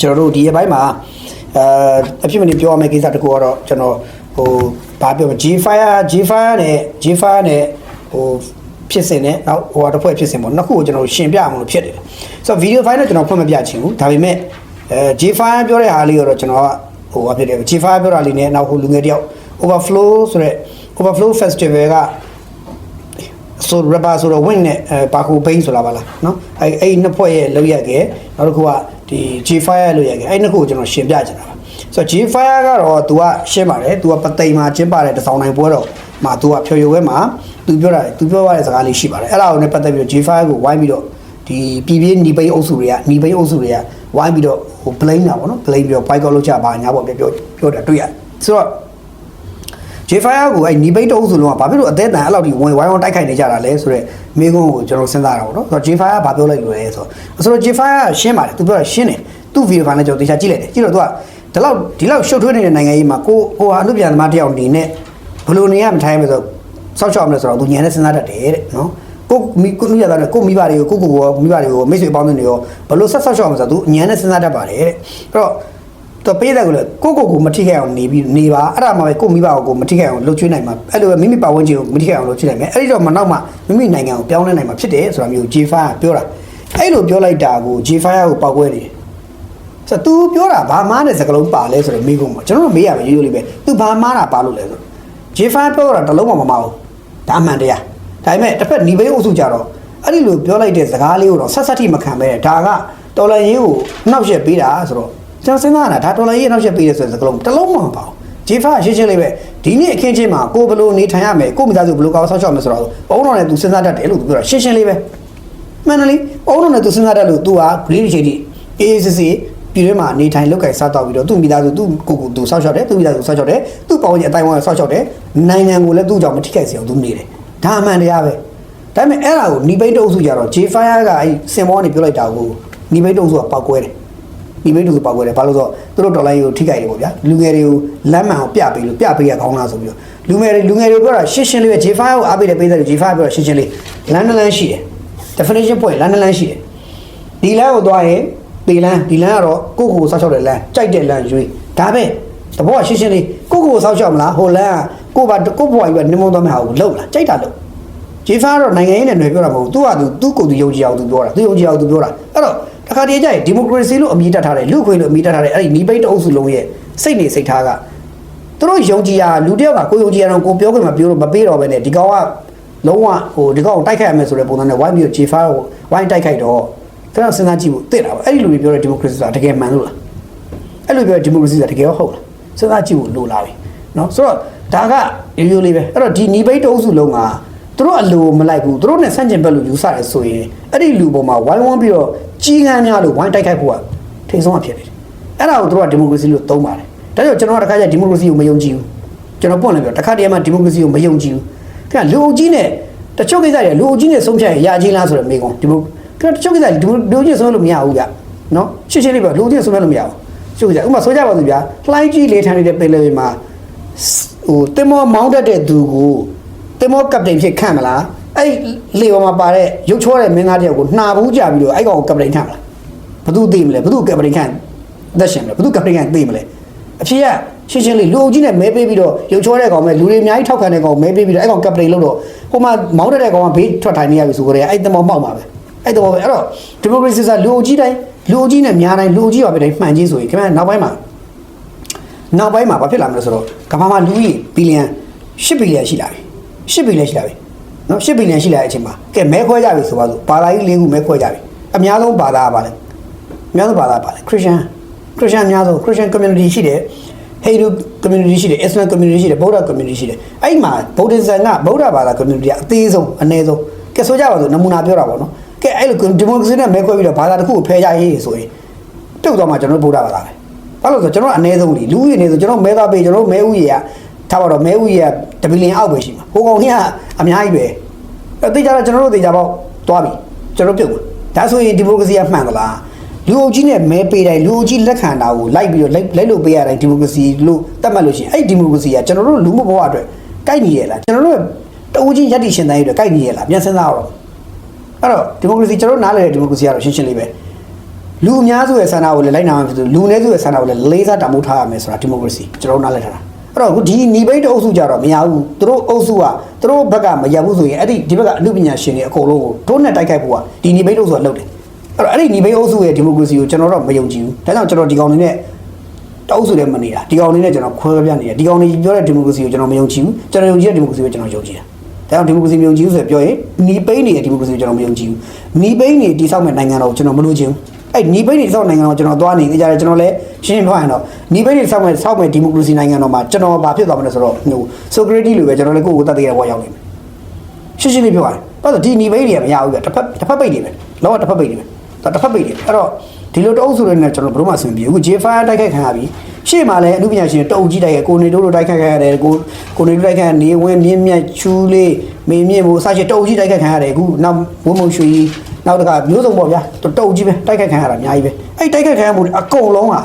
ကျွန်တော်တို့ဒီအပိုင်းမှာအဲအဖြစ်မနေပြောရမယ့်ကိစ္စတစ်ခုကတော့ကျွန်တော်ဟိုဘာပြောမလဲ G-Fire G-Fire နဲ့ G-Fire နဲ့ဟိုဖြစ်စဉ်နဲ့နောက်ဟိုဟာတစ်ဖွဲ့ဖြစ်စဉ်ပေါ့နှစ်ခုကိုကျွန်တော်ရှင်းပြအောင်လို့ဖြစ်တယ်ဆိုတော့ video file နဲ့ကျွန်တော်ဖွင့်မပြချင်ဘူးဒါပေမဲ့အဲ G-Fire ပြောတဲ့အားလေးကိုတော့ကျွန်တော်ကဟိုဟာဖြစ်တယ် G-Fire ပြောတာလေးနဲ့နောက်ဟိုလူငယ်တယောက် overflow ဆိုတဲ့ overflow festival ကဆို rapper ဆိုတော့ win နဲ့အဲပါကူဘိန်းဆိုတာပါလားเนาะအဲအဲ့နှစ်ဖွဲ့ရဲ့လောက်ရခဲ့နောက်တစ်ခုက ဒီ G-Fire လောက်ရခဲ့အဲ့နှစ်ခုကိုကျွန်တော်ရှင်းပြချင်တာပါဆိုတော့ G-Fire ကတော့ तू ကရှင်းပါတယ် तू ကပသိမ်မှာကျင်းပတဲ့တစောင်းနိုင်ပွဲတော့မှာ तू ကဖြော်ရွယ်ပွဲမှာ तू ပြောတာ तू ပြောရတဲ့စကားလေးရှိပါတယ်အဲ့ဒါကိုလည်းပတ်သက်ပြီးတော့ G-Fire ကိုဝိုင်းပြီးတော့ဒီပြည်ပြင်းညီပိန်းအုပ်စုတွေကညီပိန်းအုပ်စုတွေကဝိုင်းပြီးတော့ဟို blame တာပေါ့နော် blame ပြီးတော့ fight call လုပ်ချပါညာပေါ့ပြောပြောပြောတာတွေ့ရတယ်ဆိုတော့ J-Fire ကိုအဲ့ညီပိတ်တုံးဆိုလုံးကဘာဖြစ်လို့အသေးတန်အဲ့လောက်ဒီဝင်ဝိုင်းဝန်းတိုက်ခိုက်နေကြတာလဲဆိုတော့မိကုန်းကိုကျွန်တော်စဉ်းစားတာပေါ့နော်ဆိုတော့ J-Fire ကဘာပြောလိုက်လို့လဲဆိုတော့ဆိုတော့ J-Fire ကရှင်းပါတယ်သူပြောတာရှင်းတယ်သူ့ဗီဒီယိုဖိုင်နဲ့ကျွန်တော်တေချာကြည့်လိုက်တယ်ကြည့်တော့သူကဒီလောက်ဒီလောက်ရှုပ်ထွေးနေတဲ့နိုင်ငံရေးမှာကိုကိုဟာအမှုပြန်သမားတယောက်အနေနဲ့ဘယ်လိုနေရမထိုင်မဆိုစောက်ချောက်မလဲဆိုတော့သူညံနေစဉ်းစားတတ်တယ်တဲ့နော်ကိုမိကိုမိရတာနဲ့ကိုမိဘတွေကိုကိုကိုကိုမိဘတွေကိုမိတ်ဆွေပေါင်းတဲ့နေရောဘယ်လိုဆက်ဆောက်ချောက်မလဲဆိုတော့သူညံနေစဉ်းစားတတ်ပါတယ်တဲ့အဲ့တော့ တော့ပေးတဲ့ကိုလေကိုကိုကိုမထိခိုက်အောင်နေပြီးနေပါအဲ့ဒါမှပဲကိုမိဘကိုမထိခိုက်အောင်လှုပ်ချွေးနိုင်မှာအဲ့လိုပဲမိမိပတ်ဝန်းကျင်ကိုမထိခိုက်အောင်လှုပ်ချွေးနိုင်မယ်အဲ့ဒီတော့မနောက်မှမိမိနိုင်ငံကိုပြောင်းလဲနိုင်မှာဖြစ်တယ်ဆိုတာမျိုး J5 ကပြောတာအဲ့လိုပြောလိုက်တာကို J5 ကိုပောက်ကွဲနေတယ်ဆိုတော့ तू ပြောတာဘာမားတဲ့စကားလုံးပါလဲဆိုတော့မိကုန်ပေါ့ကျွန်တော်တို့မေးရမယ်ရိုးရိုးလေးပဲ तू ဘာမားတာပါလို့လဲဆို J5 ပြောတာတလုံးမှမမအောင်ဒါအမှန်တရားဒါပေမဲ့တစ်ဖက်ညီဘေးအုပ်စုကြတော့အဲ့ဒီလိုပြောလိုက်တဲ့စကားလေးကိုတော့ဆက်ဆက်ထိမခံပဲဒါကတော်လန်ရေးကိုနှောက်ရက်ပေးတာဆိုတော့ ကျွန်တော်စဉ်းစားတာဒါတော်လန်ရေးနှောက်ရက်ပေးတယ်ဆိုတဲ့စကားလုံးတလုံးမှမပါဘူး J5 ရှင်းရှင်းလေးပဲဒီနေ့အခင်းချင်းမှာကိုဘယ်လိုနေထိုင်ရမယ်ကိုမိသားစုဘယ်လိုကောင်းဆောက်ရှောက်မယ်ဆိုတော့ဘုံတော်နဲ့ तू စဉ်းစားတတ်တယ်လို့ तू ပြောတာရှင်းရှင်းလေးပဲမှန်တယ်လေဘုံတော်နဲ့ तू စဉ်းစားတတ်လို့ तू ဟာ green ချေတီ AACC ပြည်ထဲမှာနေထိုင်လောက်ကင်စားတော့ပြီးတော့သူ့မိသားစုသူ့ကိုကိုသူဆောက်ရှောက်တယ်သူ့မိသားစုဆောက်ရှောက်တယ်သူ့ပေါင်းရဲ့အတိုင်းဝိုင်းဆောက်ရှောက်တယ်နိုင်ငံကိုလည်းသူ့ကြောင့်မထိခိုက်စေအောင်သူနေတယ်ဒါအမှန်တရားပဲဒါပေမဲ့အဲ့ဒါကိုနီပိတ်တုပ်စုကြတော့ J-Fire ကအဲ့စင်မောနေပြောလိုက်တာကိုနီပိတ်တုပ်စုကပောက်ကွဲတယ် နီပိတ်တုပ်စုပောက်ကွဲတယ်ဘာလို့ဆိုတော့သူတို့ဒေါ်လာကြီးကိုထိခိုက်တယ်ပေါ့ဗျာလူငယ်တွေကိုလမ်းမှန်အောင်ပြပေးလို့ပြပေးရကောင်းလားဆိုပြီးတော့လူငယ်တွေလူငယ်တွေပြောတာရှင်းရှင်းလေးပဲ J-Fire ကိုအားပေးတယ်ပေးတယ် J-Fire ပြောတာရှင်းရှင်းလေးလမ်းတစ်လမ်းရှိတယ် definition point လမ်းတစ်လမ်းရှိတယ်ဒီလမ်းကိုသွားရင်ဒီလမ်းဒီလမ်းကတော့ကိုယ့်ကိုယ်ဆောက်ရှောက်တဲ့လမ်းကြိုက်တဲ့လမ်းရွေးဒါပဲတဘောကရှင်းရှင်းလေးကိုယ့်ကိုယ်ဆောက်ရှောက်မလားဟိုလမ်းကကိုယ့်ဘာကိုယ့်ဘဝကြီးပဲနင်းမုံသွားမှာဟုတ်လုံလားကြိုက်တာလို့ဂျေဖာကတော့နိုင်ငံရေးနဲ့ຫນွယ်ပြောတာမဟုတ်ဘူးသူကသူသူ့ကိုယ်သူယုံကြည်အောင်သူပြောတာသူယုံကြည်အောင်သူပြောတာအဲ့တော့တ ခါတည်းကျရင်ဒီမိုကရေစီလို့အမည်တက်ထားတယ်လူခွေလို့အမည်တက်ထားတယ်အဲ့ဒီနီးပိတ်တအုပ်စုလုံးရဲ့စိတ်နေစိတ်ထားကသူတို့ယုံကြည်ရလူတယောက်ကကိုယုံကြည်ရတော့ကိုပြောခွင့်မပြောလို့မပေးတော့ဘဲနဲ့ဒီကောင်ကလုံးဝဟိုဒီကောင်တိုက်ခိုက်ရမယ်ဆိုတဲ့ပုံစံနဲ့ဝိုင်းပြီးဂျေဖာကိုဝိုင်းတိုက်ခိုက်တော့သူကစဉ်းစားကြည့်ဖို့သိတာပေါ့အဲ့ဒီလူတွေပြောတဲ့ဒီမိုကရေစီဆိုတာတကယ်မှန်လို့လားအဲ့လိုပြောဒီမိုကရေစီဆိုတာတကယ်ဟုတ်လားစဉ်းစားကြည့်ဖို့လိုလားပြီနော်ဆိုတော့ဒါကရိုးရိုးလေးပဲအဲ့တော့ဒီနီးပိတ်တအုပ်စုလုံးက သူတို့အလိုမလိုက်ဘူးသူတို့နဲ့ဆန့်ကျင်ဘက်လို့ယူဆတယ်ဆိုရင်အဲ့ဒီလူပေါ်မှာဝိုင်းဝန်းပြီးတော့ကြီးကန်းများလို့ဝိုင်းတိုက်ခိုက်ဖို့ကထိတ်ဆုံးအဖြစ်နေတယ်အဲ့ဒါကိုသူတို့ကဒီမိုကရေစီလို့သုံးပါတယ်ဒါကြောင့်ကျွန်တော်ကတခါကျဒီမိုကရေစီကိုမယုံကြည်ဘူးကျွန်တော်ပွင့်လည်းပြောတခါတည်းမှဒီမိုကရေစီကိုမယုံကြည်ဘူးခင်ဗျလူအုပ်ကြီးနဲ့တချို့ကိစ္စတွေလူအုပ်ကြီးနဲ့ဆုံးဖြတ်ရင်ရချင်းလားဆိုတော့မိကုန်ဒီမိုခင်ဗျတချို့ကိစ္စတွေလူကြီးဆုံးလို့မရဘူးဗျနော်ရှင်းရှင်းလေးပြောလူကြီးဆုံးလို့မရဘူးကျုပ်ကဥပမာဆိုကြပါစို့ဗျာလှိုင်းကြီးလေးထန်နေတဲ့ပင်လယ်ပြင်မှာဟိုတင်မောမောင်းတတ်တဲ့သူကို တင်မောကပတိန်ဖြစ်ခန့်မလားအဲ့လေပေါ်မှာပါတဲ့ရုပ်ချောတဲ့မင်းသားတယောက်ကိုနှာဘူးကြပြီးတော့အဲ့ကောင်ကိုကပတိန်ခန့်မလားဘသူသိမလဲဘသူကပတိန်ခန့်သက်ရှင်မလဲဘသူကပတိန်ခန့်သိမလဲအဖြစ်ကရှင်းရှင်းလေးလူအုပ်ကြီးနဲ့မဲပေးပြီးတော့ရုပ်ချောတဲ့ကောင်ပဲလူတွေအများကြီးထောက်ခံတဲ့ကောင်မဲပေးပြီးတော့အဲ့ကောင်ကပတိန်လို့တော့ဟိုမှာမောင်းတတ်တဲ့ကောင်ကဘေးထွက်ထိုင်နေရပြီဆိုကြတယ်အဲ့တင်မောမောက်မှာပဲအဲ့တော့ပဲအဲ့တော့ဒီမိုကရေစီဆိုလူအုပ်ကြီးတိုင်းလူအုပ်ကြီးနဲ့များတိုင်းလူအုပ်ကြီးပါပဲတိုင်းမှန်ကြီးဆိုရင်ခင်ဗျာနောက်ပိုင်းမှာနောက်ပိုင်းမှာဘာဖြစ်လာမလဲဆိုတော့ကမ္ဘာမှာလူကြီးဘီလီယံ8ဘီလီယံရှိလာပြီ 8ဘီလီယံရှိလာပြီနော်8ဘီလီယံရှိလာတဲ့အချိန်မှာကဲမဲခွဲကြပြီဆိုပါစို့ဘာသာကြီး၄ခုမဲခွဲကြပြီအများဆုံးဘာသာကပါလဲအများဆုံးဘာသာကပါလဲခရစ်ယာန်ခရစ်ယာန်အများဆုံးခရစ်ယာန် community ရှိတယ်ဟိန္ဒူ community ရှိတယ် Islam community ရှိတယ်ဗုဒ္ဓ community ရှိတယ်အဲ့ဒီမှာဗုဒ္ဓဇန်ကဗုဒ္ဓဘာသာ community ကအသေးဆုံးအနည်းဆုံးကဲဆိုကြပါစို့နမူနာပြောတာပေါ့နော်ကဲအဲ့လိုဒီမိုကရေစီနဲ့မဲခွဲပြီးတော့ဘာသာတစ်ခုကိုဖယ်ကြရေးဆိုရင်ပြုတ်သွားမှကျွန်တော်ဗုဒ္ဓဘာသာပဲဘာလို့လဲဆိုတော့ကျွန်တော်အနည်းဆုံးလीလူဦးရေအနည်းဆုံးကျွန်တော်မဲသားပေးကျွန်တော်မဲဦးရေက ထားပါတော့မဲဦးရေကတဘီလီယံအောက်ပဲရှိမှာဟိုကောင်ကြီးကအများကြီးပဲအဲ့တေချာတော့ကျွန်တော်တို့တေချာပေါ့သွားပြီကျွန်တော်ပြုတ်မှာဒါဆိုရင်ဒီမိုကရေစီကမှန်သလားလူအုပ်ကြီးနဲ့မဲပေးတိုင်းလူအုပ်ကြီးလက်ခံတာကိုလိုက်ပြီးတော့လိုက်လိုက်လို့ပေးရတိုင်းဒီမိုကရေစီလို့သတ်မှတ်လို့ရှိရင်အဲ့ဒီမိုကရေစီကကျွန်တော်တို့လူမှုဘဝအတွက်ကိုက်ညီရလားကျွန်တော်တို့တအုပ်ကြီးယက်တီရှင်တိုင်းအတွက်ကိုက်ညီရလားပြန်စဉ်းစားရအောင်အဲ့တော့ဒီမိုကရေစီကျွန်တော်တို့နားလည်တဲ့ဒီမိုကရေစီကတော့ရှင်းရှင်းလေးပဲလူအများစုရဲ့ဆန္ဒကိုလည်းလိုက်နာမှာဖြစ်သူလူနည်းစုရဲ့ဆန္ဒကိုလည်းလေးစားတမိုးထားရမယ်ဆိုတာဒီမိုကရေစီကျွန်တော်တို့နားလည်ထားတာ အဲ့တော့အခုဒီညီဘိတ်တအုပ်စုကြတော့မရဘူးသူတို့အုပ်စုကသူတို့ဘက်ကမရဘူးဆိုရင်အဲ့ဒီဒီဘက်ကအမှုပညာရှင်တွေအကုန်လုံးကိုတို့နဲ့တိုက်ခိုက်ဖို့ကဒီညီဘိတ်အုပ်စုကလုပ်တယ်အဲ့တော့အဲ့ဒီညီဘိတ်အုပ်စုရဲ့ဒီမိုကရေစီကိုကျွန်တော်တို့မယုံကြည်ဘူးဒါကြောင့်ကျွန်တော်ဒီကောင်တွေနဲ့တအုပ်စုလည်းမနေတာဒီကောင်လေးနဲ့ကျွန်တော်ခွဲပြနေတယ်ဒီကောင်လေးပြောတဲ့ဒီမိုကရေစီကိုကျွန်တော်မယုံကြည်ဘူးကျွန်တော်ယုံကြည်တဲ့ဒီမိုကရေစီကိုကျွန်တော်ယုံကြည်တယ်ဒါကြောင့်ဒီမိုကရေစီမယုံကြည်ဘူးဆိုပြောရင်နီပိန်းနေတဲ့ဒီမိုကရေစီကိုကျွန်တော်မယုံကြည်ဘူးနီပိန်းနေတိဆောက်မဲ့နိုင်ငံတော်ကိုကျွန်တော်မလို့ချင်ဘူး အဲ့နီပိန်းနေတိဆောက်နိုင်ငံတော်ကိုကျွန်တော်သွားနေကြတယ်ကျွန်တော်လည်းရှင်းရှင်းပြောရရင်တော့နီပိန်းနေဆောက်မဲ့ဆောက်မဲ့ဒီမိုကရေစီနိုင်ငံတော်မှာကျွန်တော်ဘာဖြစ်သွားမလဲဆိုတော့ဟိုဆိုကရတီလိုပဲကျွန်တော်လည်းကိုယ့်ကိုယ်တတ်တဲ့ဘဝရောက်နေမယ်ရှင်းရှင်းလေးပြောရရင်ဘာလို့ဒီနီပိန်းတွေကမရဘူးပြတစ်ဖက်တစ်ဖက်ပိတ်နေပဲလောကတစ်ဖက်ပိတ်နေပဲတစ်ဖက်ပိတ်နေအဲ့တော့ဒီလိုတအုပ်စုတွေနဲ့ကျွန်တော်ဘယ်တော့မှအဆင်ပြေအခု J5 တိုက်ခိုက်ခံရပြီ ရှေ့မှာလည်းအမှုပညာရှင်တအုပ်ကြီးတိုက်ခိုက်ကိုနေတို့လိုတိုက်ခိုက်ခံရတယ်ကိုကိုနေတို့တိုက်ခိုက်နေဝင်းမြင့်မြတ်ချူးလေးမေမြင့်မို့စရှိတအုပ်ကြီးတိုက်ခိုက်ခံရတယ်အခုနောက်ဝင်းမုံရွှေကြီးနောက်တစ်ခါမျိုးစုံပေါ့ဗျာတအုပ်ကြီးပဲတိုက်ခိုက်ခံရတာအများကြီးပဲအဲ့တိုက်ခိုက်ခံရမှုအကုန်လုံးဟာ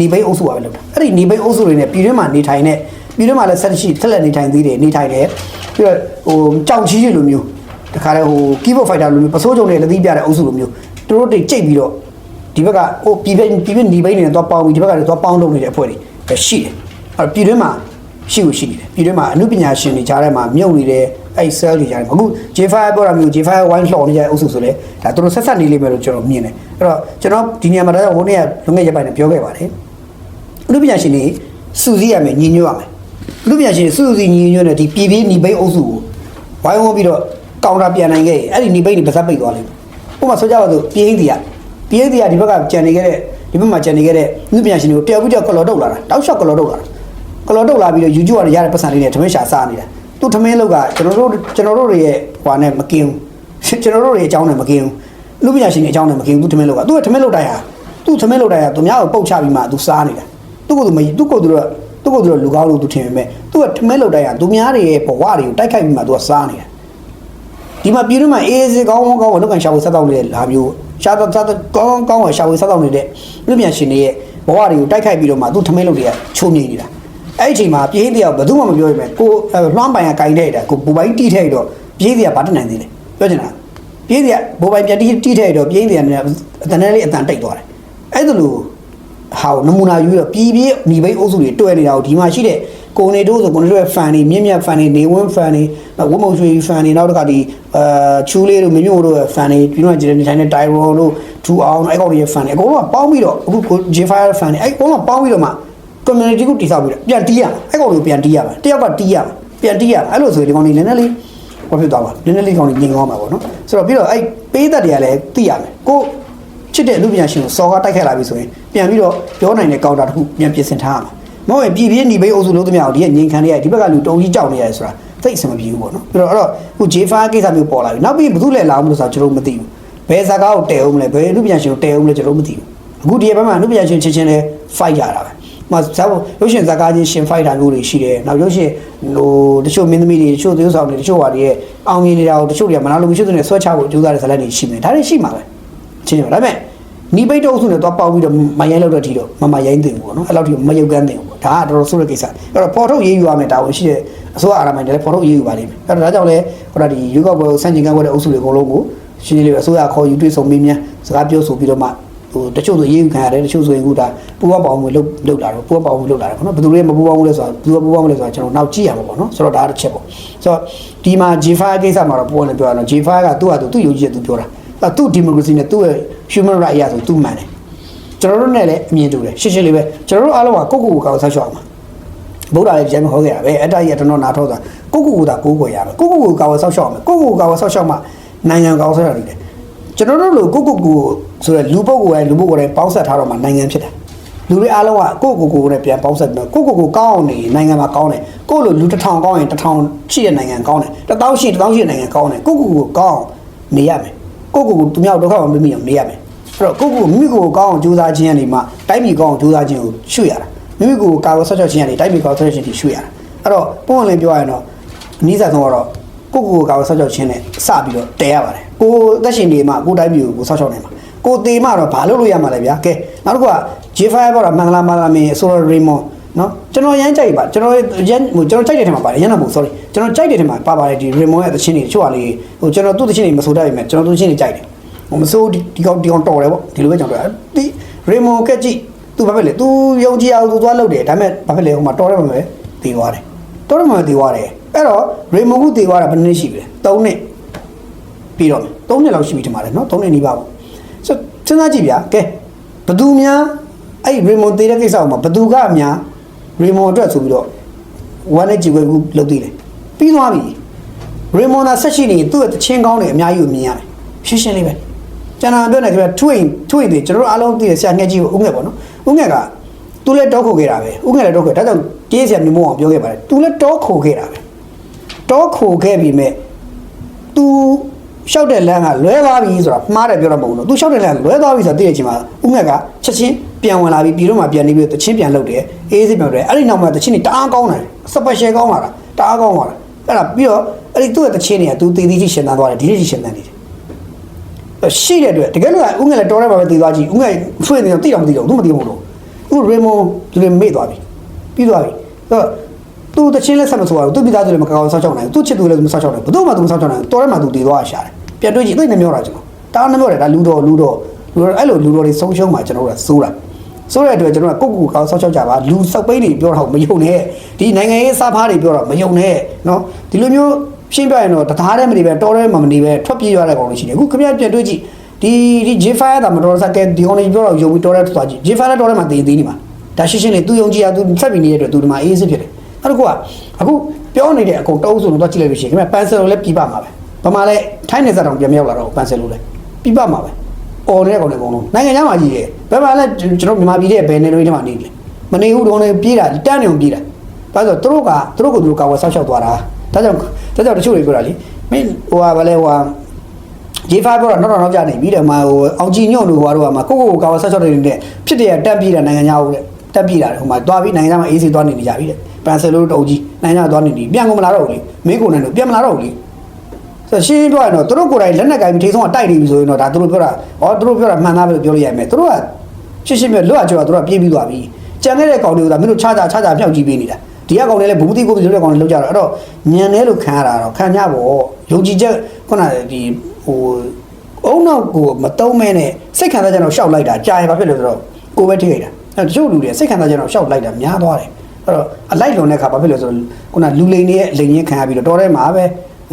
နေဘိတ်အုပ်စုပါပဲလောက်တာအဲ့ဒီနေဘိတ်အုပ်စုတွေနဲ့ပြည်တွင်းမှာနေထိုင်တဲ့ပြည်တွင်းမှာလည်းဆက်ရှိထက်လက်နေထိုင်သေးတယ်နေထိုင်တယ်ပြီးတော့ဟိုကြောက်ကြီးလိုမျိုးတခါတည်းဟို keyboard fighter လိုမျိုးပစိုးကြုံတွေလက်သီးပြတဲ့အုပ်စုလိုမျိုးသူတို့တွေကြိတ်ပြီးတော့ ဒီဘက်ကဟိုပြည်ပြပြည်ပြညီဘိန်းနေတော့ပေါင်းပြီးဒီဘက်ကလည်းတော့ပေါင်းလုပ်နေတဲ့အဖွဲ့တွေပဲရှိတယ်အဲ့တော့ပြည်တွင်းမှာရှိကိုရှိနေတယ်ပြည်တွင်းမှာအမှုပညာရှင်တွေကြားထဲမှာမြုပ်နေတဲ့အဲ့ cell တွေကြားထဲမှာအခု J5 ပြောတာမျိုး J5 wine လှော်နေကြတဲ့အုပ်စုဆိုလေဒါသူတို့ဆက်ဆက်နေလိမ့်မယ်လို့ကျွန်တော်မြင်တယ်အဲ့တော့ကျွန်တော်ဒီနေရာမှာတော့ဟိုနေ့ကလုံငယ်ရပိုင်းနဲ့ပြောခဲ့ပါတယ်အမှုပညာရှင်တွေစူးစီးရမယ်ညီညွတ်ရမယ်အမှုပညာရှင်တွေစူးစီးညီညွတ်တဲ့ဒီပြည်ပြည်ညီဘိန်းအုပ်စုကိုဝိုင်းဝန်းပြီးတော့ကောင်တာပြန်နိုင်ခဲ့ရင်အဲ့ဒီညီဘိန်းတွေပါစပ်ပိတ်သွားလိမ့်မယ်ဥပမာဆိုကြပါစို့ပြည်ဟင်းတီက ပြည်ရေးတရားဒီဘက်ကကြံနေခဲ့တဲ့ဒီဘက်မှာကြံနေခဲ့တဲ့မြပညာရှင်တွေကိုတယောက်ပြီးတယောက်ကလော်တုတ်လာတာတောက်လျှောက်ကလော်တုတ်လာတာကလော်တုတ်လာပြီးတော့ YouTube ကနေရတဲ့ပတ်စံလေးနဲ့ထမင်းရှာစားနေတာသူထမင်းလောက်ကကျွန်တော်တို့ကျွန်တော်တို့တွေရဲ့ဟွာနဲ့မကင်းဘူးကျွန်တော်တို့တွေအကြောင်းနဲ့မကင်းဘူးလူပညာရှင်တွေအကြောင်းနဲ့မကင်းဘူးသူထမင်းလောက်ကသူကထမင်းလောက်တိုင်းဟာသူထမင်းလောက်တိုင်းဟာသူများကိုပုတ်ချပြီးမှသူစားနေတာသူ့ကိုယ်သူမသူ့ကိုယ်သူတော့သူ့ကိုယ်သူတော့လူကောင်းလို့သူထင်ပေမဲ့သူကထမင်းလောက်တိုင်းဟာသူများတွေရဲ့ဘဝတွေကိုတိုက်ခိုက်ပြီးမှသူကစားနေတာ ဒီမှာပြည်တွင်းမှာအေးစေးကောင်းကောင်းကောင်းဝလောက်ကန်ရှာဝေဆက်တော့နေတဲ့လာမျိုးရှာတော့ဆက်ကောင်းကောင်းဝရှာဝေဆက်တော့နေတဲ့လူပြန်ရှင်တွေရဲ့ဘဝတွေကိုတိုက်ခိုက်ပြီးတော့မှသူ့ထမင်းလုပ်တွေကချုံငိမ့်နေတာအဲ့ဒီအချိန်မှာပြည်င်းတရားဘယ်သူမှမပြောရပဲကိုလွှမ်းပိုင်ကကင်တဲ့တာကိုဘူပိုင်းတီးထဲတော့ပြည်င်းတရားဘာတက်နိုင်သေးလဲပြောချင်တာပြည်င်းတရားဘူပိုင်းပြန်တီးတီးထဲတော့ပြည်င်းတရားနဲ့အတန်းလေးအတန်တိတ်သွားတယ်အဲ့ဒါလို့ဟာနမူနာယူပြီးတော့ပြည်ပြည်ညီဘိတ်အုပ်စုတွေတွေ့နေတာကိုဒီမှာရှိတဲ့ ကိုနေတို့ဆိုကိုနေတို့ရဲ့ fan တွေမြင့်မြတ် fan တွေနေဝင်း fan တွေနောက်ဝမုံရွှေ fan တွေနောက်တစ်ခါဒီအာချူလေးတို့မမြင့်တို့ရဲ့ fan တွေပြီးတော့ဂျယ်နေထိုင်တဲ့ Tyron တို့ထူအောင်အဲ့ကောင်တွေရဲ့ fan တွေအကုန်လုံးကပေါင်းပြီးတော့အခု J5 fan တွေအဲ့အကုန်လုံးပေါင်းပြီးတော့မှ community ကိုတည်ဆောက်ပြီးတော့ပြန်တီးရမှာအဲ့ကောင်တွေကိုပြန်တီးရမှာတယောက်ကတီးရမှာပြန်တီးရမှာအဲ့လိုဆိုရင်ဒီကောင်တွေနည်းနည်းလေးဘာဖြစ်သွားပါနည်းနည်းလေးကောင်တွေငြိမ်သွားမှာပေါ့နော်ဆိုတော့ပြီးတော့အဲ့ပေးသက်တွေကလည်းသိရမယ်ကိုချစ်တဲ့လူပညာရှင်ကိုစော်ကားတိုက်ခိုက်လာပြီဆိုရင်ပြန်ပြီးတော့ပြောနိုင်တဲ့ကောင်တာတစ်ခုပြန်ပြင်ဆင်ထားရမှာ မဟုတ်ရင်ပြည်ပြင်းညီဘိတ်အုပ်စုလို့သမျှကိုဒီကငြိမ်ခံနေရဒီဘက်ကလူတုံကြီးကြောက်နေရတယ်ဆိုတာသိအဆင်မပြေဘူးပေါ့နော်ပြီးတော့အဲ့တော့ခု J5 ကိစ္စမျိုးပေါ်လာပြီနောက်ပြီးဘယ်သူလဲလာအောင်လို့ဆိုတာကျွန်တော်မသိဘူးဘယ်ဇာကားကိုတဲအောင်မလဲဘယ်လူပညာရှင်ကိုတဲအောင်မလဲကျွန်တော်မသိဘူးအခုဒီဘက်မှာလူပညာရှင်ချင်းချင်းလဲ fight ရတာပဲမဇာရုပ်ရှင်ဇာကားချင်းရှင် fight တာမျိုးတွေရှိတယ်နောက်ရုပ်ရှင်ဟိုတချို့မင်းသမီးတွေတချို့သေဆောင်တွေတချို့ဟာတွေရဲ့အောင်မြင်နေတာကိုတချို့တွေကမနာလိုမရှိသူနဲ့ဆွဲချဖို့ကြိုးစားတဲ့ဇာတ်လမ်းတွေရှိမယ်ဒါတွေရှိမှာပဲချင်းတယ်ဒါပေမဲ့နီးပိတ်တော့အုပ်စုနဲ့တော့ပေါက်ပြီးတော့မရိုင်းလောက်တဲ့အထိတော့မမရိုင်းသိဘူးပေါ့နော်အဲ့လောက်ထိမယုတ်ကန်းသိဘူးပေါ့ ဒါကတော်တော်ဆိုးတဲ့ကိစ္စအဲ့တော့ပေါ်ထုတ်ရေးယူရမယ်တာဝန်ရှိတဲ့အစိုးရအာဏာပိုင်တွေလည်းပေါ်ထုတ်ရေးယူပါလိမ့်မယ်အဲ့တော့ဒါကြောင့်လဲဟိုဒါဒီရွေးကောက်ပွဲကိုစန့်ကျင်ကန့်ကွက်တဲ့အုပ်စုတွေအကုန်လုံးကိုရှင်းရှင်းလေးပဲအစိုးရခေါ်ယူတွေ့ဆုံပြီးမြန်စကားပြောဆိုပြီးတော့မှဟိုတချို့ဆိုရေးယူခံရတယ်တချို့ဆိုရင်ခုဒါပူပေါင်းပေါင်းမှုလုတ်လုတ်လာတော့ပူပေါင်းပေါင်းမှုလုတ်လာတယ်ပေါ့နော်ဘယ်သူတွေမပူပေါင်းဘူးလဲဆိုတော့ဘယ်သူကပူပေါင်းဘူးလဲဆိုတော့ကျွန်တော်နောက်ကြည့်ရမှာပေါ့နော်ဆိုတော့ဒါတစ်ချက်ပေါ့ဆိုတော့ဒီမှာ G5 ကိစ္စမှာတော့ပေါ်နေပြောရအောင် G5 ကသူ့ဟာသူသူ့ယုံကြည်ချက်သူပြောတာအဲ့သူ့ democracy နဲ့သူ့ရဲ့ human right အရာဆိုသူ့မှန်တယ် ကျွန်တော်တို့နဲ့လည်းအမြင်တူတယ်ရှင်းရှင်းလေးပဲကျွန်တော်တို့အားလုံးကကိုယ့်ကိုယ်ကိုယ်ကောက်ဆောက်ရှောက်အောင်ဗုဒ္ဓလည်းဒီတိုင်းမဟုတ်ခဲ့တာပဲအဲ့ဒါကြီးကတော်တော်နာထောတာကိုယ့်ကိုယ်ကိုယ်သာကိုးကွယ်ရမယ်ကိုယ့်ကိုယ်ကိုယ်ကောက်ဆောက်ရှောက်အောင်ကိုယ့်ကိုယ်ကိုယ်ကောက်ဆောက်ရှောက်မှနိုင်ငံကောက်ဆောက်ရတယ်ကျွန်တော်တို့လိုကိုကိုကိုဆိုတဲ့လူပုဂ္ဂိုလ်တိုင်းလူပုဂ္ဂိုလ်တိုင်းပေါင်းဆက်ထားတော့မှနိုင်ငံဖြစ်တယ်လူတွေအားလုံးကကိုကိုကိုနဲ့ပြန်ပေါင်းဆက်ပြီးတော့ကိုကိုကိုကောင်းအောင်နေနိုင်ငံမှာကောင်းတယ်ကိုလိုလူတစ်ထောင်ကောင်းရင်တစ်ထောင်ရှိတဲ့နိုင်ငံကောင်းတယ်တစ်သောင်းရှိတစ်သောင်းရှိတဲ့နိုင်ငံကောင်းတယ်ကိုကိုကိုကောင်းအောင်နေရမယ်ကိုကိုကိုသူများဒုက္ခမမိမိအောင်နေရမယ် အဲ့တော့ကိုကိုမိမိကိုကောင်းအောင်ကြိုးစားခြင်းကနေမှတိုင်းပြည်ကောင်းအောင်ကြိုးစားခြင်းကိုရှုရတာမိမိကိုကာဝဆော့ချော့ခြင်းကနေတိုင်းပြည်ကောင်းဆော့ချော့ခြင်းကိုရှုရတာအဲ့တော့ပုံမှန်လေးပြောရရင်တော့အနည်းဆုံးကတော့ကိုကိုကိုကာဝဆောက်ချောက်ခြင်းနဲ့စပြီးတော့တဲရပါတယ်ကိုသက်ရှင်နေမှကိုတိုင်းပြည်ကိုကိုဆောက်ချောက်နိုင်မှာကိုသေးမှတော့ဘာလုပ်လို့ရမှာလဲဗျာကဲနောက်တစ်ခုက J5 ပေါ့တော့မင်္ဂလာမာလာမင်းဆိုတော့ Raymond နော်ကျွန်တော်ရမ်းကြိုက်ပါကျွန်တော်ရမ်းဟိုကျွန်တော်ကြိုက်တဲ့ထဲမှာပါတယ်ရမ်းတော့မဟုတ် sorry ကျွန်တော်ကြိုက်တဲ့ထဲမှာပါပါတယ်ဒီ Raymond ရဲ့သချင်းတွေတချို့ဟာလေးဟိုကျွန်တော်သူ့သချင်းတွေမဆိုတတ်ပေမဲ့ကျွန်တော်သူ့သချင်းတွေကြိုက်တယ် ဟိုမစိုးဒီဒီကောင်ဒီကောင်တော်တယ်ပေါ့ဒီလိုပဲကျွန်တော်ပြောဒီရေမွန်ကက်ကြည့်သူဘာဖြစ်လဲ तू ယုံကြည်အောင်သူသွားလုပ်တယ်ဒါပေမဲ့ဘာဖြစ်လဲဟိုမှာတော်တယ်မှာပဲတည်သွားတယ်တော်တယ်မှာတည်သွားတယ်အဲ့တော့ရေမွန်ကတည်သွားတာဘယ်နှစ်ရှိပြီလဲ3နှစ်ပြီးတော့3နှစ်လောက်ရှိပြီထင်ပါတယ်နော်3နှစ်နီးပါပေါ့ဆိုစဉ်းစားကြည့်ဗျာကဲဘသူများအဲ့ရေမွန်တည်တဲ့ကိစ္စကိုမှာဘသူကများရေမွန်အတွက်ဆိုပြီးတော့ဝမ်းနဲ့ကြည်ဝဲကူလုပ်သေးတယ်ပြီးသွားပြီရေမွန်သာဆက်ရှိနေရင်သူ့ရဲ့တချင်းကောင်းတွေအများကြီးကိုမြင်ရတယ်ရှင်းရှင်းလေးပဲ ကျွန်တော်ပြောနေကြတယ်ထွင်ထွင်တွေကျွန်တော်တို့အားလုံးသိတယ်ဆရာငှက်ကြီးကိုဦးငှက်ပေါ့နော်ဦးငှက်ကသူလည်းတောခိုခဲ့တာပဲဦးငှက်လည်းတောခိုဒါကြောင့်တေးဆရာမျိုးမောအောင်ပြောခဲ့ပါတယ်သူလည်းတောခိုခဲ့တာပဲတောခိုခဲ့ပြီမဲ့သူရှောက်တဲ့လမ်းကလွဲသွားပြီဆိုတာမှားတယ်ပြောတော့မဟုတ်ဘူးနော်သူရှောက်တဲ့လမ်းကလွဲသွားပြီဆိုတာသိတဲ့အချိန်မှာဦးငှက်ကချက်ချင်းပြန်ဝင်လာပြီးပြည်တော့မှပြန်နေပြီးတချင်းပြန်လုပ်တယ်အေးစစ်ပြန်တယ်အဲ့ဒီနောက်မှာတချင်းတွေတအားကောင်းတယ်စပယ်ရှယ်ကောင်းလာတာတအားကောင်းလာတာအဲ့ဒါပြီးတော့အဲ့ဒီသူ့ရဲ့တချင်းတွေက तू တည်တည်ချင်းရှင်သန်သွားတယ်ဒီနေ့ချင်းရှင်သန်နေတယ် ရှိတဲ့အတွက်တကယ်လို့ကဥငယ်လည်းတော်ရဲပါပဲတည်သွားကြည့်ဥငယ်ဖွင့်နေတော့တိတော့မသိတော့သူမသိဘူးလို့သူရေမွန်ဒီလိုမေ့သွားပြီပြီးသွားပြီအဲ့တော့သူတချင်းလည်းဆက်မဆိုရဘူးသူမိသားစုလည်းမကောင်းဆောက်ချောက်နိုင်ဘူးသူချစ်သူလည်းမဆောက်ချောက်နိုင်ဘူးဘယ်သူမှသူမဆောက်ချောက်နိုင်ဘူးတော်ရဲမှသူတည်သွားရရှာတယ်ပြန်တွေးကြည့်သိနေမျောတာကျွန်တော်တားနေမျောတယ်ဒါလူတော်လူတော်လူတော်အဲ့လိုလူတော်တွေဆုံးရှုံးမှာကျွန်တော်တို့ကစိုးတာစိုးရတဲ့အတွက်ကျွန်တော်ကကိုကူကောင်းဆောက်ချောက်ကြပါလူစောက်ပိန်းတွေပြောတော့မယုံနဲ့ဒီနိုင်ငံရေးစားဖားတွေပြောတော့မယုံနဲ့နော်ဒီလိုမျိုး ရှင်းပြရင်တော့တသားတည်းမနေပဲတော်ရဲမှမနေပဲထွက်ပြေးရတဲ့ကောင်တွေရှိတယ်အခုခင်ဗျာပြန်တွေ့ကြည့်ဒီဒီ J5 တာမတော်စက်ကဲဒီကောင်တွေပြောတော့ယုံပြီးတော်ရဲသွားကြည့် J5 လည်းတော်ရဲမှတည်တည်နေမှာဒါရှင်းရှင်းလေးသူယုံကြည်ရသူဖက်ပြီးနေတဲ့အတွက်သူဒီမှာအေးစစ်ဖြစ်တယ်အဲ့တော့ကအခုပြောနေတဲ့အကုန်တုံးစုံတော့ကြည့်လိုက်လို့ရှိရင်ခင်ဗျာပန်ဆယ်လိုလည်းပြပမှာပဲဘာမှလည်းထိုင်းနေစတောင်ပြန်မရောက်လာတော့ပန်ဆယ်လိုလည်းပြပမှာပဲအော်နေတဲ့ကောင်တွေအကုန်လုံးနိုင်ငံခြားမှာကြီးတယ်ဘယ်မှာလဲကျွန်တော်မြန်မာပြည်ရဲ့ဘယ်နေလို့ဒီမှာနေတယ်မနေဘူးတော့နေပြေးတာတန်းနေအောင်ပြေးတာဘာလို့သူတို့ကသူတို့ကသူတို့ကာဝယ်ဆောက်ရှောက်သွားတာ ဒါကြောင့်ဒါကြောင့်တချို့တွေပြောတာလေမင်းဟိုဟာဗလဲဟိုဟာ J5 ပြောတော့နောက်တော့နောက်ကြနေပြီးတယ်မှာဟိုအောင်ကြည်ညွန့်တို့ဟိုကတော့မှာကိုကိုကိုကာဝယ်ဆောက်ရှောက်နေတဲ့ဖြစ်တဲ့တက်ပြေးတာနိုင်ငံခြားဟုတ်တဲ့တက်ပြေးတာဟိုမှာသွားပြီးနိုင်ငံခြားမှာအေးစီသွားနေနေကြပြီတဲ့ပန်ဆယ်လိုတုံကြီးနိုင်ငံခြားသွားနေနေပြန်ကုန်မလာတော့ဘူးလေမင်းကိုနိုင်လို့ပြန်မလာတော့ဘူးလေဆိုရှင်းပြောရရင်တော့သူတို့ကိုယ်တိုင်လက်နက်ကင်ထိဆုံးကတိုက်နေပြီဆိုရင်တော့ဒါသူတို့ပြောတာဩသူတို့ပြောတာမှန်သားပဲလို့ပြောလို့ရမယ်သူတို့ကရှင်းရှင်းပြောလွတ်အကျော်ကသူတို့ကပြေးပြီးသွားပြီကြံခဲ့တဲ့ကောင်တွေကမင်းတို့ခြားခြားခြားခြားမြောက်ကြည့်ပေးနေတာ ဒီကကောင်တွေလည်းဘူးတိကိုပြီးတဲ့ကောင်တွေလောက်ကြတော့အဲ့တော့ညံတယ်လို့ခံရတာတော့ခံကြပေါ့ယုံကြည်ချက်ခုနဒီဟိုအုံနောက်ကိုမတုံးမဲနဲ့စိတ်ခံစားချက်တော့ရှောက်လိုက်တာကြာရင်ဘာဖြစ်လဲဆိုတော့ကိုပဲထိခိုက်တာအဲ့တချို့လူတွေစိတ်ခံစားချက်တော့ရှောက်လိုက်တာများသွားတယ်အဲ့တော့အလိုက်လွန်တဲ့ခါဘာဖြစ်လဲဆိုတော့ခုနလူလိန်တွေရဲ့လိန်ရင်ခံရပြီးတော့တော်ထဲမှာပဲ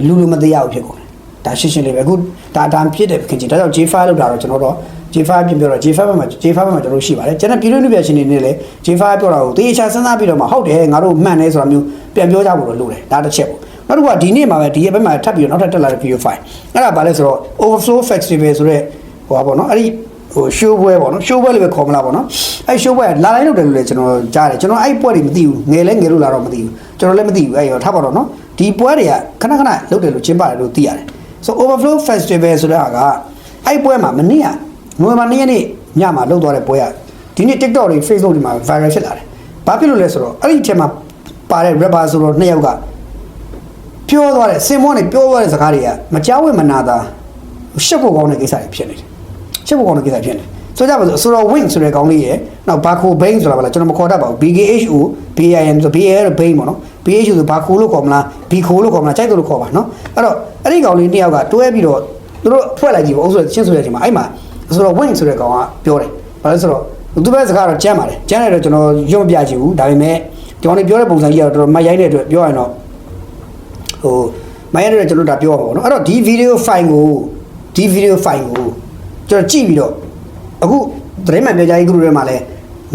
လူလူမတရားဘူးဖြစ်ကုန်တယ် ဒါရှင်းရှင်းလေးပဲအခုဒါဒါဖြစ်တယ်ခင်ဗျာဒါကြောင့် J5 လောက်တာတော့ကျွန်တော်တို့ J5 ပြင်ပြောတော့ J5 ဘက်မှာ J5 ဘက်မှာကျွန်တော်တို့ရှိပါတယ်ကျွန်တော်ပြည်တွင်းလူပြရှင်တွေနဲ့လည်း J5 ပြောတာကိုတေချာစဉ်းစားပြီးတော့မှဟုတ်တယ်ငါတို့မှန်တယ်ဆိုတာမျိုးပြန်ပြောကြဖို့တော့လိုတယ်ဒါတစ်ချက်ပေါ့နောက်တစ်ခုကဒီနေ့မှာပဲဒီရဲ့ဘက်မှာထပ်ပြီးတော့နောက်ထပ်တက်လာတဲ့ video file အဲ့ဒါဘာလဲဆိုတော့ overflow festival ဆိုတဲ့ဟိုပါပေါ့နော်အဲ့ဒီဟို show ပွဲပေါ့နော် show ပွဲလေးပဲခေါ်မလားပေါ့နော်အဲ့ show ပွဲလာလိုက်လို့တယ်လို့လည်းကျွန်တော်ကြားတယ်ကျွန်တော်အဲ့ပွဲတွေမသိဘူးငယ်လဲငယ်လို့လာတော့မသိဘူးကျွန်တော်လည်းမသိဘူးအဲ့ရောထားပါတော့နော်ဒီပွဲတွေကခဏခဏလုပ်တယ်လို့ကျင်းပါတယ်လို့သိရတယ် so overflow festival ဆိုတဲ့ဟာကအဲ့ပွဲမှာမနေ့ကနိုဝင်ဘာ2ရက်နေ့ညမှာလုပ်သွားတဲ့ပွဲကဒီနေ့ TikTok တွေ Facebook တွေမှာ viral ဖြစ်လာတယ်ဘာဖြစ်လို့လဲဆိုတော့အဲ့ဒီအထက်မှာပါတဲ့ rapper ဆိုတော့နှစ်ယောက်ကပြောသွားတဲ့စင်မောနဲ့ပြောသွားတဲ့စကားတွေကမကြောက်ဝဲမနာတာရှက်ဖို့ကောင်းတဲ့ကိစ္စတွေဖြစ်နေတယ်ရှက်ဖို့ကောင်းတဲ့ကိစ္စဖြစ်နေတယ် ဆိုကြပါစို့ဆိုတော့ wing ဆိုတဲ့ကောင်းလေးရယ်နောက်ဘာခိုဘိန်းဆိုတာပါလားကျွန်တော်မခေါ်တတ်ပါဘူး BKHO BIN ဆို BAL ဘိန်းပေါ့နော် BHO ဆိုဘာခိုလို့ခေါ်မလား B ခိုလို့ခေါ်မလားကြိုက်လို့ခေါ်ပါနော်အဲ့တော့အဲ့ဒီကောင်လေးနှစ်ယောက်ကတွဲပြီးတော့သူတို့ဖွဲ့လိုက်ကြည့်ပေါ့အုပ်စုချင်းဆိုတဲ့အချိန်မှာအဲ့မှာဆိုတော့ wing ဆိုတဲ့ကောင်ကပြောတယ်ဘာလဲဆိုတော့သူပဲစကားတော့ကြမ်းပါတယ်ကြမ်းတယ်တော့ကျွန်တော်ရုံပြချင်ဘူးဒါပေမဲ့ဒီကောင်လေးပြောတဲ့ပုံစံကြီးကတော့တော်တော်မရိုင်းတဲ့အတွက်ပြောရင်တော့ဟိုမရိုင်းတဲ့ကျွန်တော်ဒါပြောရမှာပေါ့နော်အဲ့တော့ဒီ video file ကိုဒီ video file ကိုကျွန်တော်ကြည့်ပြီးတော့ အခုသတင်းမှန်ပြောကြားရေး group ထဲမှာလည်း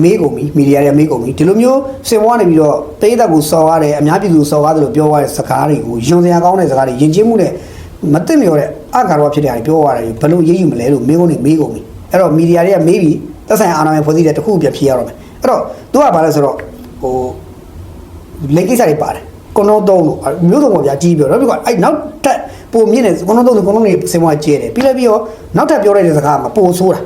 မေးကုန်ပြီမီဒီယာတွေကမေးကုန်ပြီဒီလိုမျိုးစင်ဝါနေပြီးတော့တိတ်သက်ကိုစော်ရတယ်အများပြည်သူစော်ရတယ်လို့ပြောရတဲ့စကားတွေကိုယွန်စရာကောင်းတဲ့စကားတွေယဉ်ကျေးမှုနဲ့မသိလျော်တဲ့အကာရောဖြစ်တဲ့ဟာတွေပြောရတယ်ဘယ်လိုရေးယူမလဲလို့မေးကုန်နေမေးကုန်ပြီအဲ့တော့မီဒီယာတွေကမေးပြီးသက်ဆိုင်ရာအာဏာပိုင်ဖွဲ့စည်းတဲ့တခုပြန်ဖြေရတော့မယ်အဲ့တော့သူကဘာလဲဆိုတော့ဟိုလက်ကိစ္စတွေပါတယ်ကွန်တော့သုံးလို့မျိုးစုံပေါ်ပြကြီးပြောတော့ပြီးတော့အဲ့နောက်ထပ်ပုံမြင့်နေကွန်တော့သုံးလို့ကွန်တော့နေစင်မွားကျဲတယ်ပြီးလည်းပြီးတော့နောက်ထပ်ပြောရတဲ့စကားမှာပိုဆိုးတာ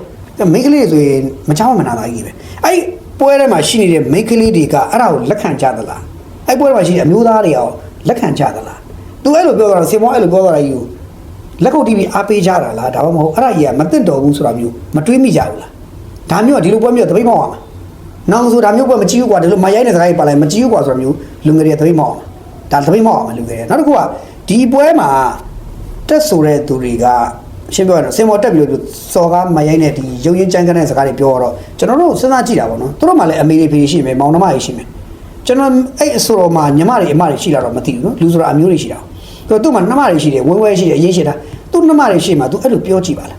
မိန်းကလေးဆိုရင်မချောင်းမနာတာကြီးပဲအဲ့ပွဲထဲမှာရှိနေတဲ့မိန်းကလေးတွေကအဲ့ဒါကိုလက်ခံကြသလားအဲ့ပွဲထဲမှာရှိတဲ့အမျိုးသားတွေအောင်လက်ခံကြသလားသူအဲ့လိုပြောတာစင်မွားအဲ့လိုပြောတာကြီးကိုလက်ကုပ်တီးပြီးအားပေးကြတာလားဒါမှမဟုတ်အဲ့ဒါကြီးကမသိတော်ဘူးဆိုတာမျိုးမတွေးမိကြဘူးလားဒါမျိုးကဒီလိုပွဲမျိုးတပိတ်မောက်အောင်နောက်ဆိုဒါမျိုးပွဲမကြည့်ဘူးကွာဒီလိုမရိုက်တဲ့စကားကြီးပါလိုက်မကြည့်ဘူးကွာဆိုတာမျိုးလူငယ်တွေတပိတ်မောက်အောင်ဒါတပိတ်မောက်အောင်လူငယ်တွေနောက်တစ်ခုကဒီပွဲမှာတက်ဆိုတဲ့သူတွေက ရှင်းပြောရတော့စင်မော်တက်ပြီးတော့စော်ကားမရိုင်းတဲ့ဒီရုပ်ရင်းကြမ်းကတဲ့စကားတွေပြောတော့ကျွန်တော်တို့စဉ်းစားကြည့်တာပေါ့နော်သူတို့မှလည်းအမေတွေဖေရှိမယ်မောင်နှမတွေရှိမယ်ကျွန်တော်အဲ့အဆိုတော်မှာညီမတွေအမတွေရှိတာတော့မသိဘူးနော်လူဆိုတာအမျိုးတွေရှိတာသူတို့မှနှမတွေရှိတယ်ဝဲဝဲရှိတယ်အရင်ရှိတာသူနှမတွေရှိမှသူအဲ့လိုပြောကြည့်ပါလား